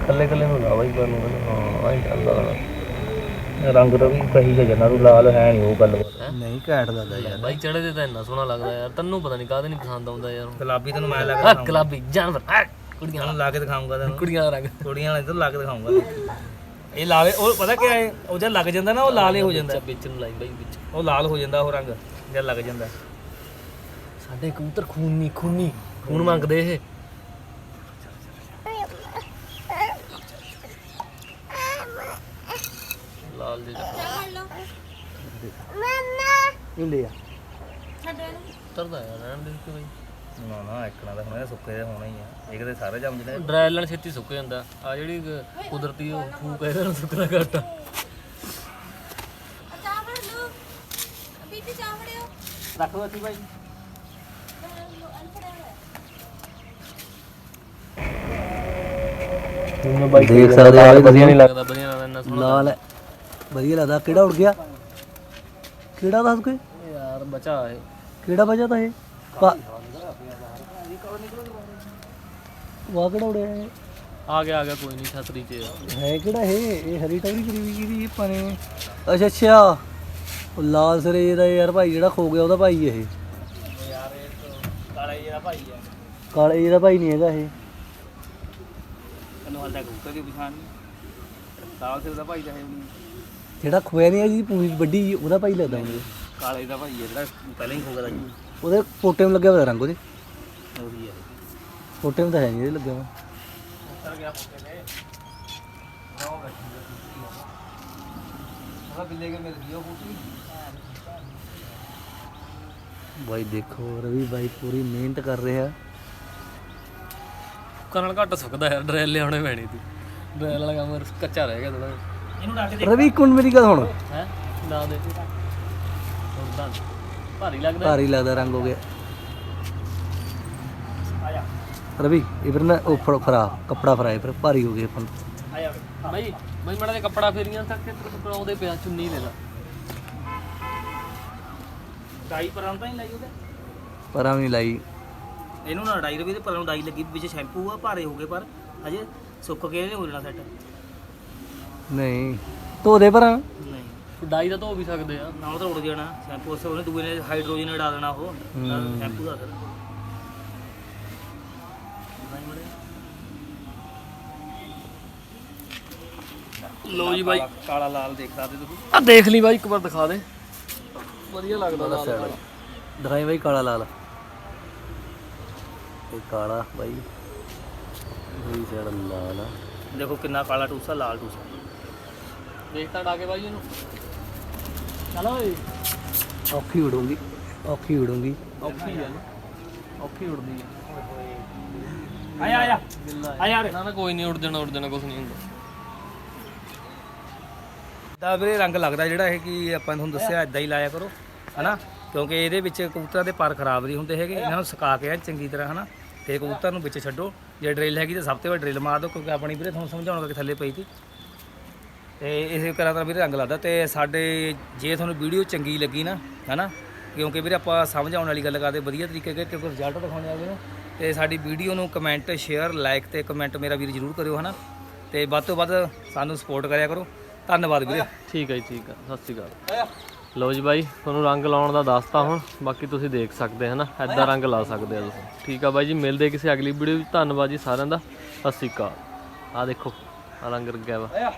ਕੱਲੇ ਕੱਲੇ ਨੂੰ ਲਾ ਬਾਈ ਪਰ ਨੂੰ ਹਾਂ ਆਈ ਚੱਲਦਾ ਰੰਗ ਤਾਂ ਵੀ ਕਹੀ ਹੈ ਜਨਾ ਤੂੰ ਲਾਲ ਹੈ ਨਹੀਂ ਉਹ ਗੱਲ ਨਹੀਂ ਘੈਂਟ ਲੱਗਦਾ ਯਾਰ। ਬਾਈ ਚੜੇ ਤੇ ਤਾਂ ਇੰਨਾ ਸੋਹਣਾ ਲੱਗਦਾ ਯਾਰ। ਤੈਨੂੰ ਪਤਾ ਨਹੀਂ ਕਾਹਦੇ ਨਹੀਂ ਪਸੰਦ ਆਉਂਦਾ ਯਾਰ। ਗੁਲਾਬੀ ਤੈਨੂੰ ਮੈਂ ਲੱਗਾ ਗੁਲਾਬੀ ਜਾਨਵਰ ਆ ਕੁੜੀਆਂ ਹੁਣ ਲਾ ਕੇ ਦਿਖਾਉਂਗਾ ਤੈਨੂੰ। ਕੁੜੀਆਂ ਦਾ ਰੰਗ। ਕੁੜੀਆਂ ਵਾਲੇ ਤੋਂ ਲਾ ਕੇ ਦਿਖਾਉਂਗਾ ਇਹ ਲਾਲੇ ਉਹ ਪਤਾ ਕੀ ਹੈ? ਉਹ ਜਦ ਲੱਗ ਜਾਂਦਾ ਨਾ ਉਹ ਲਾਲੇ ਹੋ ਜਾਂਦਾ। ਵਿੱਚ ਨੂੰ ਲਾਈ ਬਾਈ ਵਿੱਚ। ਉਹ ਲਾਲ ਹੋ ਜਾਂਦਾ ਉਹ ਰੰਗ ਜਦ ਲੱਗ ਜਾਂਦਾ। ਸਾਡੇ ਕਬੂਤਰ ਖੂਨੀ ਖੂਨੀ। ਖੂਨ ਮੰਗਦੇ ਇਹ। ਦੇ ਇੰਡੇ ਆ ਤਰਦਾ ਯਾਰ ਰਹਿਣ ਦੇ ਕਿ ਬਾਈ। ਨਾ ਨਾ ਇੱਕਣਾ ਦਾ ਹੋਣਾ ਸੁੱਕੇ ਦੇ ਹੋਣਾ ਹੀ ਆ। ਇਹ ਕਿਤੇ ਸਾਰੇ ਜੰਮ ਜਣੇ। ਡਰਾਈ ਲੈਣ ਛੇਤੀ ਸੁੱਕ ਜਾਂਦਾ। ਆ ਜਿਹੜੀ ਕ- ਕੁਦਰਤੀ ਉਹ ਫੂਕ ਇਹਦੇ ਨਾਲ ਸੁੱਕਣਾ ਘੱਟ ਆ। ਲੋ ਰੱਖ ਦੋ ਅੱਛੀ ਭਾਈ ਦੇਖ ਸਕਦੇ ਆ ਵਧੀਆ ਨਹੀਂ ਲੱਗਦਾ ਵਧੀਆ ਲੱਗਦਾ ਇੰਨਾ ਸੋਹਣਾ ਲਾਲ ਹੈ। ਵਧੀਆ ਲੱਗਦਾ। ਕਿਹੜਾ ਉੜ ਗਿਆ? ਕਿਹੜਾ ਦੱਸ ਕੋਈ? ਯਾਰ ਬਚਾ ਇਹ। ਕਿਹੜਾ ਵਜਾ ਤਾ ਇਹ? ਪਾ- ਵਾਹ ਕਿਹੜਾ ਉੜਿਆ ਇਹ? ਆ ਗਿਆ ਆ ਗਿਆ ਕੋਈ ਨਹੀਂ ਛਤਰੀ 'ਚ ਹੈ ਕਿਹੜਾ ਇਹ? ਇਹ ਹਰੀ ਟੌਰੀ ਕਰੀ ਵੀ ਕਿਹਦੀ ਇਹ ਪਾਣੇ ਅੱਛਾ ਅੱਛਾ। ਉਹ ਲਾਲ ਸਰੇ ਦਾ ਯਾਰ ਭਾਈ ਜਿਹੜਾ ਖੋ ਗਿਆ ਉਹਦਾ ਭਾਈ ਇਹ। ਯਾਰ ਇਹ ਕਾਲਾ ਜਿਹੜਾ ਭਾਈ ਆ। ਕਾਲੇ ਜਿਹਦਾ ਭਾਈ ਨਹੀਂ ਹੈਗਾ ਇਹ। ਤੈਨੂੰ ਹਾਲ ਤੱਕ ਕੂਕਾ ਦੀ ਪਛਾਣ ਸਾਲ ਸਿਰ ਦਾ ਭਾਈ ਚਾਹੇ ਉਹਨੂੰ ਜਿਹੜਾ ਖੋਇਆ ਨਹੀਂ ਜੀ ਪੂਰੀ ਵੱਡੀ ਜੀ, ਉਹਦਾ ਭਾਈ ਲੱਗਦਾ ਮੈਨੂੰ ਕਾਲੇ ਦਾ ਭਾਈ ਹੈ ਜਿਹੜਾ ਪਹਿਲਾਂ ਹੀ ਖੋਗਾ ਦਾ ਜੀ ਉਹਦੇ ਪੋਟੇ ਨੂੰ ਲੱਗਿਆ ਹੋਇਆ ਰੰਗ ਉਹਦੇ। ਉਹਦੀ ਹੈ। ਪੋਟੇ ਨੂੰ ਤਾਂ ਹੈ ਨਹੀਂ ਇਹਦੇ ਲੱਗਿਆ ਹੋਇਆ। ਉੱਤਰ ਗਿਆ ਪੁੱਤੇ ਤੇ। ਰੋ ਬੈਠੀ ਉਹਦਾ ਬਿੱਲੇ ਕੇ ਮਿਲ ਗਈ ਉਹ ਬੂਟੀ ਭਾਈ ਦੇਖੋ ਰਵੀ ਭਾਈ ਪੂਰੀ ਮਿਹਨਤ ਕਰ ਰਿਹਾ। ਕਰਨ ਘੱਟ ਸੁੱਕਦਾ ਯਾਰ ਡਰੈਲ ਲਿਆਉਣੇ ਪੈਣੀ ਸੀ ਡਰੈਲ ਵਾਲਾ ਕੰਮ ਕੱਚਾ ਰਹਿ ਗਿਆ ਥੋੜਾ ਇਹਨੂੰ ਰਵੀ ਕੁਣ ਮੇਰੀ ਗੱਲ ਹੈ? ਦੇ। ਹੁਣ ਭਾਰੀ ਲੱਗਦਾ। ਭਾਰੀ ਲੱਗਦਾ ਰੰਗ ਹੋ ਗਿਆ। ਆ ਜਾ ਰਵੀ ਨਾ ਉਹ ਫੜੋ ਕੱਪੜਾ ਫਰਾਏ ਫਿਰ ਭਾਰੀ ਹੋ ਗਿਆ ਫਨ ਆ ਜਾ ਬਾਈ ਬਾਈ ਮੜਾ ਦੇ ਕੱਪੜਾ ਫੇਰੀਆਂ ਤੱਕ ਤੇ ਪਰਾਉਂਦੇ ਪਿਆ ਚੁੰਨੀ ਲੈ ਲਾ। ਡਾਈ ਪਰਾਂ ਤਾਂ ਹੀ ਲਾਈ ਉਹਦੇ? ਪਰਾਂ ਵੀ ਲਾਈ। ਇਹਨੂੰ ਨਾ ਡਾਈ ਰਵੇ ਤੇ ਪਰਾਂ ਨੂੰ ਡਾਈ ਲੱਗੀ ਵਿੱਚ ਸ਼ੈਂਪੂ ਆ ਭਾਰੇ ਹੋ ਗਏ ਪਰ ਹਜੇ ਸੁੱਕ ਕੇ ਨਹੀਂ ਹੋ ਜਾਣਾ ਸੈੱਟ ਨਹੀਂ। ਧੋ ਦੇ ਪਰਾਂ? ਨਹੀਂ। ਡਾਈ ਦਾ ਧੋ ਵੀ ਸਕਦੇ ਆ। ਨਾਲ ਤਾਂ ਉੜ ਜਾਣਾ। ਸ਼ੈਂਪੂ ਉਸੇ ਉਹਨੇ ਦੂਏ ਨੇ ਹਾਈਡਰੋਜਨ ਉਡਾ ਦੇਣਾ ਉਹ। ਸ਼ੈਂਪੂ ਦਾ ਫਿਰ। ਲੋ ਜੀ ਬਾਈ। ਕਾਲਾ ਲਾਲ ਦੇਖ ਸਕਦੇ ਤੁਸੀਂ। ਆ ਦੇਖ ਲਈ ਬਾਈ ਇੱਕ ਵਾਰ ਦਿਖਾ ਦੇ। ਵਧੀਆ ਲੱਗਦਾ ਲਾਲ ਦਿਖਾਈ ਬਾਈ ਕਾਲਾ ਲਾਲ। ਇਹ ਕਾਲਾ ਬਾਈ। ਇਹ ਸਾਡਾ ਲਾਲ ਆ। ਦੇਖੋ ਕਿੰਨਾ ਕਾਲਾ ਟੂਸਾ ਲਾਲ ਟੂਸਾ। ਦੇਖ ਤਾਂ ਡਾਕੇ ਬਾਈ ਇਹਨੂੰ। ਚਲੋ ਓਏ। ਔਖੀ ਉਡੂੰਗੀ ਔਖੀ ਉਡੂੰਗੀ। ਔਖੀ ਆ। ਨਾ ਔਖੀ ਉੜਦੀ ਆ। ਆਇਆ ਆਇਆ। ਆ। ਯਾਰ ਨਾ ਨਾ ਕੋਈ ਨਹੀਂ ਉੜ ਜਾਣਾ ਉੜ ਜਾਣਾ ਕੁਝ ਨਹੀਂ ਹੁੰਦਾ। ਦਾ ਵੀਰੇ ਰੰਗ ਲੱਗਦਾ ਜਿਹੜਾ ਇਹ ਕਿ ਆਪਾਂ ਤੁਹਾਨੂੰ ਦੱਸਿਆ ਇਦਾਂ ਹੀ ਲਾਇਆ ਕਰੋ ਹਨਾ? ਕਿਉਂਕਿ ਇਹਦੇ ਵਿੱਚ ਕਬੂਤਰਾਂ ਦੇ ਪਰ ਖਰਾਬ ਨਹੀਂ ਹੁੰਦੇ ਹੈਗੇ। ਇਹਨਾਂ ਨੂੰ ਸੁਕਾ ਕੇ ਐਨ ਚੰਗੀ ਤਰ੍ਹਾਂ ਹਨਾ? ਤੇ ਕਬੂਤਰ ਨੂੰ ਵਿੱਚ ਛੱਡੋ। ਜੇ ਡਰਿਲ ਹੈਗੀ ਤਾਂ ਸਭ ਤੋਂ ਵੱਧ ਡਰਿਲ ਮਾਰ ਦਿਓ ਕਿਉਂਕਿ ਆਪਣੀ ਵੀਰੇ ਤੁਹਾਨੂੰ ਸਮਝਾਉਣ ਕਿ ਥੱਲੇ ਪਈ ਸੀ ਤੇ ਇਸੇ ਤਰ੍ਹਾਂ ਦਾ ਵੀਰੇ ਰੰਗ ਲੱਗਦਾ ਤੇ ਸਾਡੇ ਜੇ ਤੁਹਾਨੂੰ ਵੀਡੀਓ ਚੰਗੀ ਲੱਗੀ ਨਾ, ਹਨਾ, ਕਿਉਂਕਿ ਵੀਰੇ ਆਪਾਂ ਸਮਝਾਉਣ ਵਾਲੀ ਗੱਲ ਕਰਦੇ ਵਧੀਆ ਤਰੀਕੇ ਨਾਲ ਕਿਉਂਕਿ ਰਿਜ਼ਲਟ ਦਿਖਾਉਣੇ ਆਗੇ ਨੂੰ ਤੇ ਸਾਡੀ ਵੀਡੀਓ ਨੂੰ ਕਮੈਂਟ ਸ਼ੇਅਰ ਲਾਈਕ ਤੇ ਕਮੈਂਟ ਮੇਰਾ ਵੀਰ ਜਰੂਰ ਕਰਿਓ, ਹਨਾ। ਤੇ ਵੱਧ ਤੋਂ ਵੱਧ ਸਾਨੂੰ ਸਪੋਰਟ ਕਰਿਆ ਕਰੋ। ਧੰਨਵਾਦ ਵੀਰੇ। ਠੀਕ ਹੈ ਜੀ, ਠੀਕ ਆ ਸਤਿ ਸ਼੍ਰੀ ਅਕਾਲ। ਲਓ ਜੀ ਬਾਈ, ਤੁਹਾਨੂੰ ਰੰਗ ਲਾਉਣ ਦਾ ਦੱਸਤਾ ਹੁਣ, ਬਾਕੀ ਤੁਸੀਂ ਦੇਖ ਸਕਦੇ ਹਨਾ। ਐਦਾਂ ਰੰਗ ਲਾ ਸਕਦੇ ਆ ਤੁਸੀਂ। ਠੀਕ ਆ ਬਾਈ ਜੀ, ਮਿਲਦੇ ਕਿਸੇ ਅਗਲੀ ਵੀਡੀਓ ਵਿੱਚ। ਧੰਨਵਾਦ ਜੀ ਸਾਰਿਆਂ ਦਾ। ਸਤਿ ਸ਼੍ਰੀ ਅਕਾਲ। ਆ ਦੇਖੋ ਆ ਰੰਗ ਰੰਗਿਆ ਵਾ।